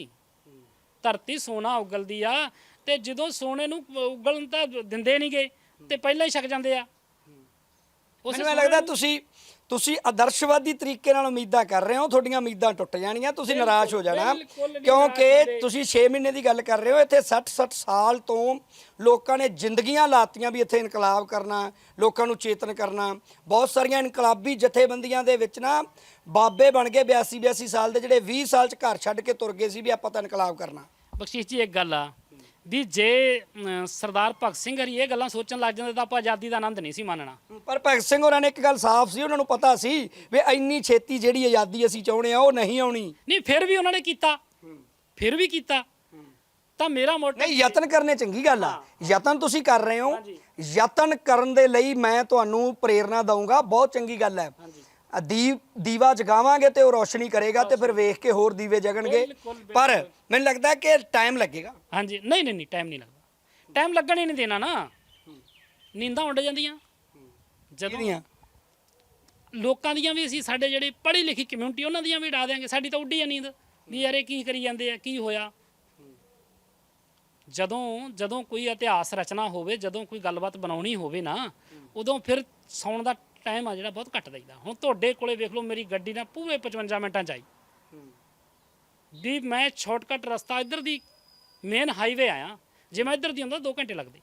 ਧਰਤੀ ਸੋਨਾ ਉਗਲਦੀ ਆ ਤੇ ਜਦੋਂ ਸੋਨੇ ਨੂੰ ਉਗਲਣ ਤਾਂ ਦਿੰਦੇ ਨਹੀਂਗੇ ਤੇ ਪਹਿਲਾਂ ਹੀ ਛਕ ਜਾਂਦੇ ਆ। ਉਸ ਮੈਨੂੰ ਇਹ ਲੱਗਦਾ ਤੁਸੀਂ ਤੁਸੀਂ ਆਦਰਸ਼ਵਾਦੀ ਤਰੀਕੇ ਨਾਲ ਉਮੀਦਾਂ ਕਰ ਰਹੇ ਹੋ ਤੁਹਾਡੀਆਂ ਉਮੀਦਾਂ ਟੁੱਟ ਜਾਣੀਆਂ ਤੁਸੀਂ ਨਿਰਾਸ਼ ਹੋ ਜਾਣਾ। ਕਿਉਂਕਿ। ਤੁਸੀਂ 6 ਮਹੀਨੇ ਦੀ ਗੱਲ ਕਰ ਰਹੇ ਹੋ ਇੱਥੇ 60 60 ਸਾਲ ਤੋਂ ਲੋਕਾਂ ਨੇ ਜ਼ਿੰਦਗੀਆਂ ਲਾਤੀਆਂ ਵੀ ਇੱਥੇ ਇਨਕਲਾਬ ਕਰਨਾ ਲੋਕਾਂ ਨੂੰ ਚੇਤਨ ਕਰਨਾ। ਬਹੁਤ ਸਾਰੀਆਂ ਇਨਕਲਾਬੀ ਜਥੇਬੰਦੀਆਂ ਦੇ ਵਿੱਚ ਨਾ ਬਾਬੇ ਬਣ ਗਏ 82 82 ਸਾਲ ਦੇ ਜਿਹੜੇ 20 ਸਾਲ ਚ ਘਰ ਛੱਡ ਕੇ ਤੁਰ ਗਏ ਸੀ ਵੀ ਆਪਾਂ ਤਾਂ ਇਨਕਲਾਬ ਕਰਨਾ। ਬਖਸ਼ੀਸ਼ ਜੀ ਇੱਕ ਗੱਲ ਆ। ਵੀ ਜੇ ਅਮ, ਸਰਦਾਰ ਭਗਤ ਸਿੰਘ ਹਰੀ ਇਹ ਗੱਲਾਂ ਸੋਚਣ ਲੱਗ ਜਾਂਦੇ ਤਾਂ ਆਪਾਂ ਆਜ਼ਾਦੀ ਦਾ ਆਨੰਦ ਨਹੀਂ ਸੀ ਮੰਨਣਾ ਪਰ ਭਗਤ ਸਿੰਘ ਹੋਰਾਂ ਨੇ ਇੱਕ ਗੱਲ ਸਾਫ਼ ਸੀ ਉਹਨਾਂ ਨੂੰ ਪਤਾ ਸੀ ਵੀ ਇੰਨੀ ਛੇਤੀ ਜਿਹੜੀ ਆਜ਼ਾਦੀ ਅਸੀਂ ਚਾਹੁੰਦੇ ਆ ਉਹ ਨਹੀਂ ਆਉਣੀ। ਨਹੀਂ ਫਿਰ ਵੀ ਉਹਨਾਂ ਨੇ ਕੀਤਾ। ਫਿਰ ਵੀ ਕੀਤਾ। ਤਾਂ ਮੇਰਾ ਮੋਟਿਵ ਨਹੀਂ ਯਤਨ ਕਰਨੇ ਚੰਗੀ ਗੱਲ ਆ। ਯਤਨ ਤੁਸੀਂ ਕਰ ਰਹੇ ਹੋ। ਯਤਨ ਕਰਨ ਦੇ ਲਈ ਮੈਂ ਤੁਹਾਨੂੰ ਪ੍ਰੇਰਣਾ ਦਊਂਗਾ। ਬਹੁਤ ਚੰਗੀ ਗੱਲ ਹੈ। ਆ ਦੀ ਦੀਵਾ ਜਗਾਵਾਂਗੇ ਤੇ ਉਹ ਰੋਸ਼ਨੀ ਕਰੇਗਾ ਤੇ ਫਿਰ ਵੇਖ ਕੇ ਹੋਰ ਦੀਵੇ ਜਗਣਗੇ। ਬਿਲਕੁਲ, ਬਿਲਕੁਲ। ਪਰ ਮੈਨੂੰ ਲੱਗਦਾ ਕਿ ਟਾਈਮ ਲੱਗੇਗਾ। ਹਾਂਜੀ। ਨਹੀਂ ਨਹੀਂ ਨਹੀਂ ਟਾਈਮ ਨਹੀਂ ਲੱਗਦਾ। ਟਾਈਮ ਲੱਗਣ ਹੀ ਨਹੀਂ ਦੇਣਾ ਨਾ। ਨੀਂਦਾਂ ਉੱਡ ਜਾਂਦੀਆਂ। ਜਦੋਂ ਲੋਕਾਂ ਦੀਆਂ ਵੀ ਅਸੀਂ ਸਾਡੇ ਜਿਹੜੇ ਪੜ੍ਹੀ ਲਿਖੀ ਕਮਿਊਨਿਟੀ ਉਹਨਾਂ ਦੀਆਂ ਵੀ ਉਡਾ ਦਿਆਂਗੇ। ਸਾਡੀ ਤਾਂ ਉੱਡੀ ਆ ਨੀਂਦ। ਵੀ ਯਾਰ ਇਹ ਕੀ ਕਰੀ ਜਾਂਦੇ ਆ ਕੀ ਹੋਇਆ? ਜਦੋਂ ਜਦੋਂ ਕੋਈ ਇਤਿਹਾਸ ਰਚਨਾ ਹੋਵੇ ਜਦੋਂ ਕੋਈ ਗੱਲਬਾਤ ਬਣਾਉਣੀ ਹੋਵੇ ਨਾ ਉਦੋਂ ਫਿਰ ਸੌਣ ਦਾ ਟਾਈਮ ਆ ਜਿਹੜਾ ਬਹੁਤ ਘੱਟ ਦਈਦਾ। ਹੁਣ ਤੁਹਾਡੇ ਕੋਲੇ ਵੇਖ ਲਓ ਮੇਰੀ ਗੱਡੀ ਨਾ ਪੂਰੇ 55 ਮਿੰਟਾਂ ਚ ਆਈ। ਵੀ ਮੈਂ ਸ਼ਾਰਟਕਟ ਰਸਤਾ ਇੱਧਰ ਦੀ ਮੇਨ ਹਾਈਵੇ ਆਇਆ ਜੇ ਮੈਂ ਇੱਧਰ ਦੀ ਹੁੰਦਾ 2 ਘੰਟੇ ਲੱਗਦੇ।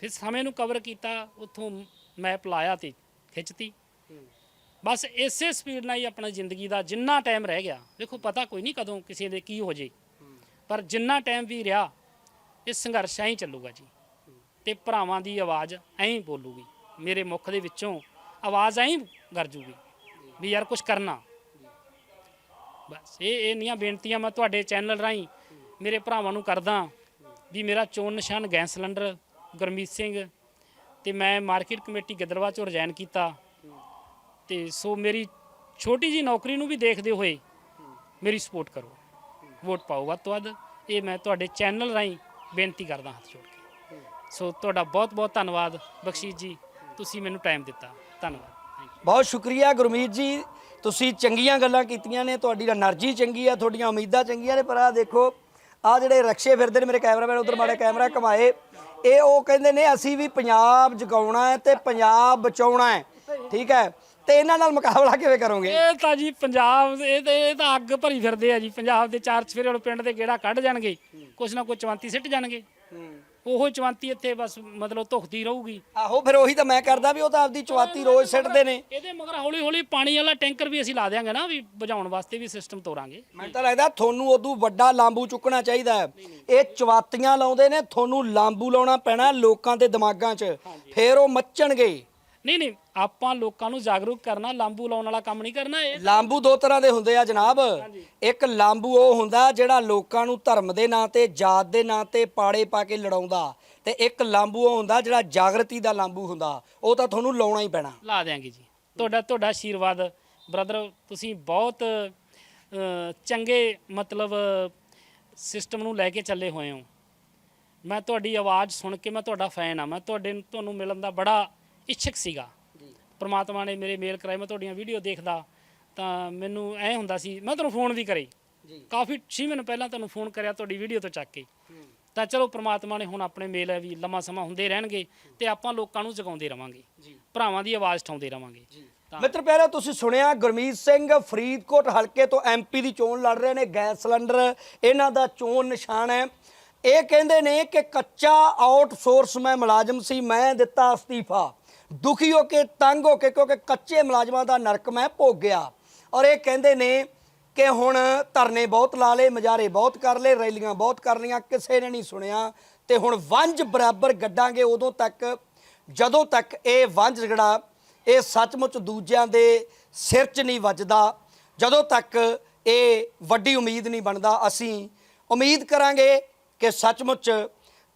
ਫਿਰ ਸਮੇਂ ਨੂੰ ਕਵਰ ਕੀਤਾ ਉੱਥੋਂ ਮੈਪ ਲਾਇਆ ਤੇ ਖਿੱਚਤੀ। ਬਸ ਇਸੇ ਸਪੀਡ ਨਾਲ ਹੀ ਆਪਣਾ ਜ਼ਿੰਦਗੀ ਦਾ ਜਿੰਨਾ ਟਾਈਮ ਰਹਿ ਗਿਆ ਦੇਖੋ ਪਤਾ ਕੋਈ ਨਹੀਂ ਕਦੋਂ ਕਿਸੇ ਦੇ ਕੀ ਹੋ ਜੇ। ਪਰ ਜਿੰਨਾ ਟਾਈਮ ਵੀ ਰਿਹਾ ਇਹ ਸੰਘਰਸ਼ ਐਂ ਚੱਲੂਗਾ ਜੀ। ਤੇ ਭਰਾਵਾਂ ਦੀ ਆਵਾਜ਼ ਐਂ ਬੋਲੂਗੀ। ਮੇਰੇ ਮੁਖ ਦੇ ਵਿੱਚੋਂ ਆਵਾਜ਼ ਐਂ ਹੀ ਗਰਜੂਗੀ ਵੀ ਯਾਰ ਕੁਝ ਕਰਨਾ। ਬਸ ਇਹ ਇਹਨੀਆਂ ਬੇਨਤੀਆਂ ਮੈਂ ਤੁਹਾਡੇ ਚੈਨਲ ਰਾਹੀਂ ਮੇਰੇ ਭਰਾਵਾਂ ਨੂੰ ਕਰਦਾ ਵੀ ਮੇਰਾ ਚੋਣ ਨਿਸ਼ਾਨ ਗੈਸ ਸਿਲੰਡਰ ਗੁਰਮੀਤ ਸਿੰਘ ਤੇ ਮੈਂ ਮਾਰਕੀਟ ਕਮੇਟੀ ਗਿੱਦੜਵਾ ਚੋਂ ਰਿਜ਼ਾਈਨ ਕੀਤਾ। ਤੇ ਸੋ ਮੇਰੀ ਛੋਟੀ ਜੀ ਨੌਕਰੀ ਨੂੰ ਵੀ ਦੇਖਦੇ ਹੋਏ ਮੇਰੀ ਸਪੋਰਟ ਕਰੋ। ਵੋਟ ਪਾਓ ਵੱਧ ਤੋਂ ਵੱਧ। ਇਹ ਮੈਂ ਤੁਹਾਡੇ ਚੈਨਲ ਰਾਹੀਂ ਬੇਨਤੀ ਕਰਦਾ ਹੱਥ ਜੋੜ ਕੇ। ਸੋ ਤੁਹਾਡਾ ਬਹੁਤ ਬਹੁਤ ਧੰਨਵਾਦ ਬਖਸ਼ੀਸ਼ ਜੀ। ਤੁਸੀਂ ਮੈਨੂੰ ਟਾਈਮ ਦਿੱਤਾ। ਧੰਨਵਾਦ। ਬਹੁਤ ਸ਼ੁਕਰੀਆ ਗੁਰਮੀਤ ਜੀ। ਤੁਸੀਂ ਚੰਗੀਆਂ ਗੱਲਾਂ ਕੀਤੀਆਂ ਨੇ ਤੁਹਾਡੀ એનર્ਜੀ ਚੰਗੀ ਆ ਤੁਹਾਡੀਆਂ ਉਮੀਦਾਂ ਚੰਗੀਆਂ ਨੇ ਪਰ ਆ ਦੇਖੋ ਆ ਜਿਹੜੇ ਰਕਸ਼ੇ ਫਿਰਦੇ ਨੇ ਮੇਰੇ ਕੈਮਰਾਮੈਨ ਉਧਰ ਮਾੜੇ ਕੈਮਰਾ ਕਮਾਏ ਇਹ ਉਹ ਕਹਿੰਦੇ ਨੇ ਅਸੀਂ ਵੀ ਪੰਜਾਬ ਜਗਾਉਣਾ ਹੈ ਤੇ ਪੰਜਾਬ ਬਚਾਉਣਾ ਹੈ। ਠੀਕ ਹੈ? ਤੇ ਇਹਨਾਂ ਨਾਲ ਮੁਕਾਬਲਾ ਕਿਵੇਂ ਕਰੋਗੇ? ਇਹ ਤਾਂ ਜੀ ਪੰਜਾਬ ਇਹ ਤੇ ਇਹ ਤਾਂ ਅੱਗ ਭਰੀ ਫਿਰਦੇ ਆ ਜੀ। ਪੰਜਾਬ ਦੇ ਚਾਰ ਚਫੇਰੇ ਵਾਲੇ ਪਿੰਡ ਦੇ ਗੇੜਾ ਕੱਢ ਜਾਣਗੇ। ਕੁਛ ਨਾ ਕੁਛ ਚਵੰਤੀ ਸਿੱਟ ਜਾਣਗੇ। ਉਹੋ ਚਵੰਤੀ ਇੱਥੇ ਬਸ ਮਤਲਬ ਧੁਖਦੀ ਰਹੂਗੀ। ਆਹੋ ਫਿਰ ਉਹੀ ਤਾਂ ਮੈਂ ਕਰਦਾ ਵੀ ਉਹ ਤਾਂ ਆਪਦੀ ਚਵਾਤੀ ਰੋਜ਼ ਸਿੱਟਦੇ ਨੇ। ਇਹਦੇ ਮਗਰ ਹੌਲੀ ਹੌਲੀ ਪਾਣੀ ਵਾਲਾ ਟੈਂਕਰ ਵੀ ਅਸੀਂ ਲਾ ਦਿਆਂਗੇ ਨਾ ਵੀ ਬੁਝਾਉਣ ਵਾਸਤੇ ਵੀ ਸਿਸਟਮ ਤੋਰਾਂਗੇ। ਮੈਨੂੰ ਤਾਂ ਲੱਗਦਾ ਤੁਹਾਨੂੰ ਉਦੋਂ ਵੱਡਾ ਲਾਂਬੂ ਚੁੱਕਣਾ ਚਾਹੀਦਾ ਹੈ। ਇਹ ਚਵਾਤੀਆਂ ਲਾਉਂਦੇ ਨੇ ਤੁਹਾਨੂੰ ਲਾਂਬੂ ਲਾਉਣਾ ਪੈਣਾ ਲੋਕਾਂ ਦੇ ਦਿਮਾਗਾਂ 'ਚ। ਫੇਰ ਉਹ ਮੱਚਣਗੇ। ਨਹੀਂ ਨਹੀਂ ਆਪਾਂ ਲੋਕਾਂ ਨੂੰ ਜਾਗਰੂਕ ਕਰਨਾ ਲਾਂਬੂ ਲਾਉਣ ਵਾਲਾ ਕੰਮ ਨਹੀਂ ਕਰਨਾ ਇਹ। ਲਾਂਬੂ ਦੋ ਤਰ੍ਹਾਂ ਦੇ ਹੁੰਦੇ ਆ ਜਨਾਬ। ਇੱਕ ਲਾਂਬੂ ਉਹ ਹੁੰਦਾ ਜਿਹੜਾ ਲੋਕਾਂ ਨੂੰ ਧਰਮ ਦੇ ਨਾਂ ਤੇ ਜਾਤ ਦੇ ਨਾਂ ਤੇ ਪਾੜੇ ਪਾ ਕੇ ਲੜਾਉਂਦਾ। ਤੇ ਇੱਕ ਲਾਂਬੂ ਉਹ ਹੁੰਦਾ ਜਿਹੜਾ ਜਾਗਰਤੀ ਦਾ ਲਾਂਬੂ ਹੁੰਦਾ। ਉਹ ਤਾਂ ਤੁਹਾਨੂੰ ਲਾਉਣਾ ਹੀ ਪੈਣਾ। ਲਾ ਦਿਆਂਗੇ ਜੀ। ਤੁਹਾਡਾ ਤੁਹਾਡਾ ਆਸ਼ੀਰਵਾਦ। ਬ੍ਰਦਰ ਤੁਸੀਂ ਬਹੁਤ ਚੰਗੇ ਮਤਲਬ ਸਿਸਟਮ ਨੂੰ ਲੈ ਕੇ ਚੱਲੇ ਹੋਏ ਹੋ। ਮੈਂ ਤੁਹਾਡੀ ਆਵਾਜ਼ ਸੁਣ ਕੇ ਮੈਂ ਤੁਹਾਡਾ ਫੈਨ ਆ। ਮੈਂ ਤੁਹਾਡੇ ਤੁਹਾਨੂੰ ਮਿਲਣ ਦਾ ਬੜਾ ਇੱਛਕ ਸੀਗਾ। ਪ੍ਰਮਾਤਮਾ ਨੇ ਮੇਰੇ ਮੇਲ ਕਰਾਏ ਮੈਂ ਤੁਹਾਡੀਆਂ ਵੀਡੀਓ ਦੇਖਦਾ ਤਾਂ ਮੈਨੂੰ ਐ ਹੁੰਦਾ ਸੀ ਮੈਂ ਤੁਹਾਨੂੰ ਫੋਨ ਵੀ ਕਰੇ। ਕਾਫੀ 6 ਮਹੀਨੇ ਪਹਿਲਾਂ ਤੁਹਾਨੂੰ ਫੋਨ ਕਰਿਆ ਤੁਹਾਡੀ ਵੀਡੀਓ ਤੋਂ ਚੱਕ ਕੇ। ਤਾਂ ਚਲੋ ਪ੍ਰਮਾਤਮਾ ਨੇ ਹੁਣ ਆਪਣੇ ਮੇਲ ਹੈ ਵੀ ਲੰਮਾ ਸਮਾਂ ਹੁੰਦੇ ਰਹਿਣਗੇ ਤੇ ਆਪਾਂ ਲੋਕਾਂ ਨੂੰ ਜਗਾਉਂਦੇ ਰਵਾਂਗੇ। ਭਰਾਵਾਂ ਦੀ ਆਵਾਜ਼ ਠਾਉਂਦੇ ਰਵਾਂਗੇ। ਮਿੱਤਰ ਪਿਆਰਿਓ ਤੁਸੀਂ ਸੁਣਿਆ ਗੁਰਮੀਤ ਸਿੰਘ ਫਰੀਦਕੋਟ ਹਲਕੇ ਤੋਂ ਐਮਪੀ ਦੀ ਚੋਣ ਲੜ ਰਹੇ ਨੇ ਗੈਸ ਸਿਲੰਡਰ ਇਹਨਾਂ ਦਾ ਚੋਣ ਨਿਸ਼ਾਨ ਹੈ। ਇਹ ਕਹਿੰਦੇ ਨੇ ਕਿ ਕੱਚਾ ਆਊਟਸੋਰਸ ਮੈਂ ਮੁਲਾਜ਼ਮ ਸੀ ਮੈਂ ਦਿੱਤਾ ਅਸਤੀਫਾ। ਦੁਖੀ ਹੋ ਕੇ, ਤੰਗ ਹੋ ਕੇ, ਕਿਉਂਕਿ ਕੱਚੇ ਮੁਲਾਜ਼ਮਾਂ ਦਾ ਨਰਕ ਮੈਂ ਭੋਗ ਗਿਆ। ਔਰ ਇਹ ਕਹਿੰਦੇ ਨੇ ਕਿ ਹੁਣ ਧਰਨੇ ਬਹੁਤ ਲਾ ਲਏ, ਮਜਾਰੇ ਬਹੁਤ ਕਰ ਲਏ, ਰੈਲੀਆਂ ਬਹੁਤ ਕਰ ਲਈਆਂ, ਕਿਸੇ ਨੇ ਨਹੀਂ ਸੁਣਿਆ। ਤੇ ਹੁਣ ਵੰਜ ਬਰਾਬਰ ਗੱਡਾਂਗੇ ਉਦੋਂ ਤੱਕ, ਜਦੋਂ ਤੱਕ ਇਹ ਵੰਜ ਜਿਹੜਾ, ਇਹ ਸੱਚਮੁੱਚ ਦੂਜਿਆਂ ਦੇ ਸਿਰ 'ਚ ਨਹੀਂ ਵੱਜਦਾ, ਜਦੋਂ ਤੱਕ ਇਹ ਵੱਡੀ ਉਮੀਦ ਨਹੀਂ ਬਣਦਾ, ਅਸੀਂ ਉਮੀਦ ਕਰਾਂਗੇ ਕਿ ਸੱਚਮੁੱਚ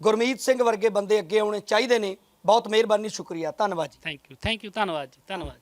ਗੁਰਮੀਤ ਸਿੰਘ ਵਰਗੇ ਬੰਦੇ ਅੱਗੇ ਆਉਣੇ ਚਾਹੀਦੇ ਨੇ। ਬਹੁਤ ਮਿਹਰਬਾਨੀ ਸ਼ੁਕਰੀਆ। ਧੰਨਵਾਦ ਜੀ। ਥੈਂਕ ਯੂ ਥੈਂਕ ਯੂ ਧੰਨਵਾਦ ਜੀ ਧੰਨਵਾਦ।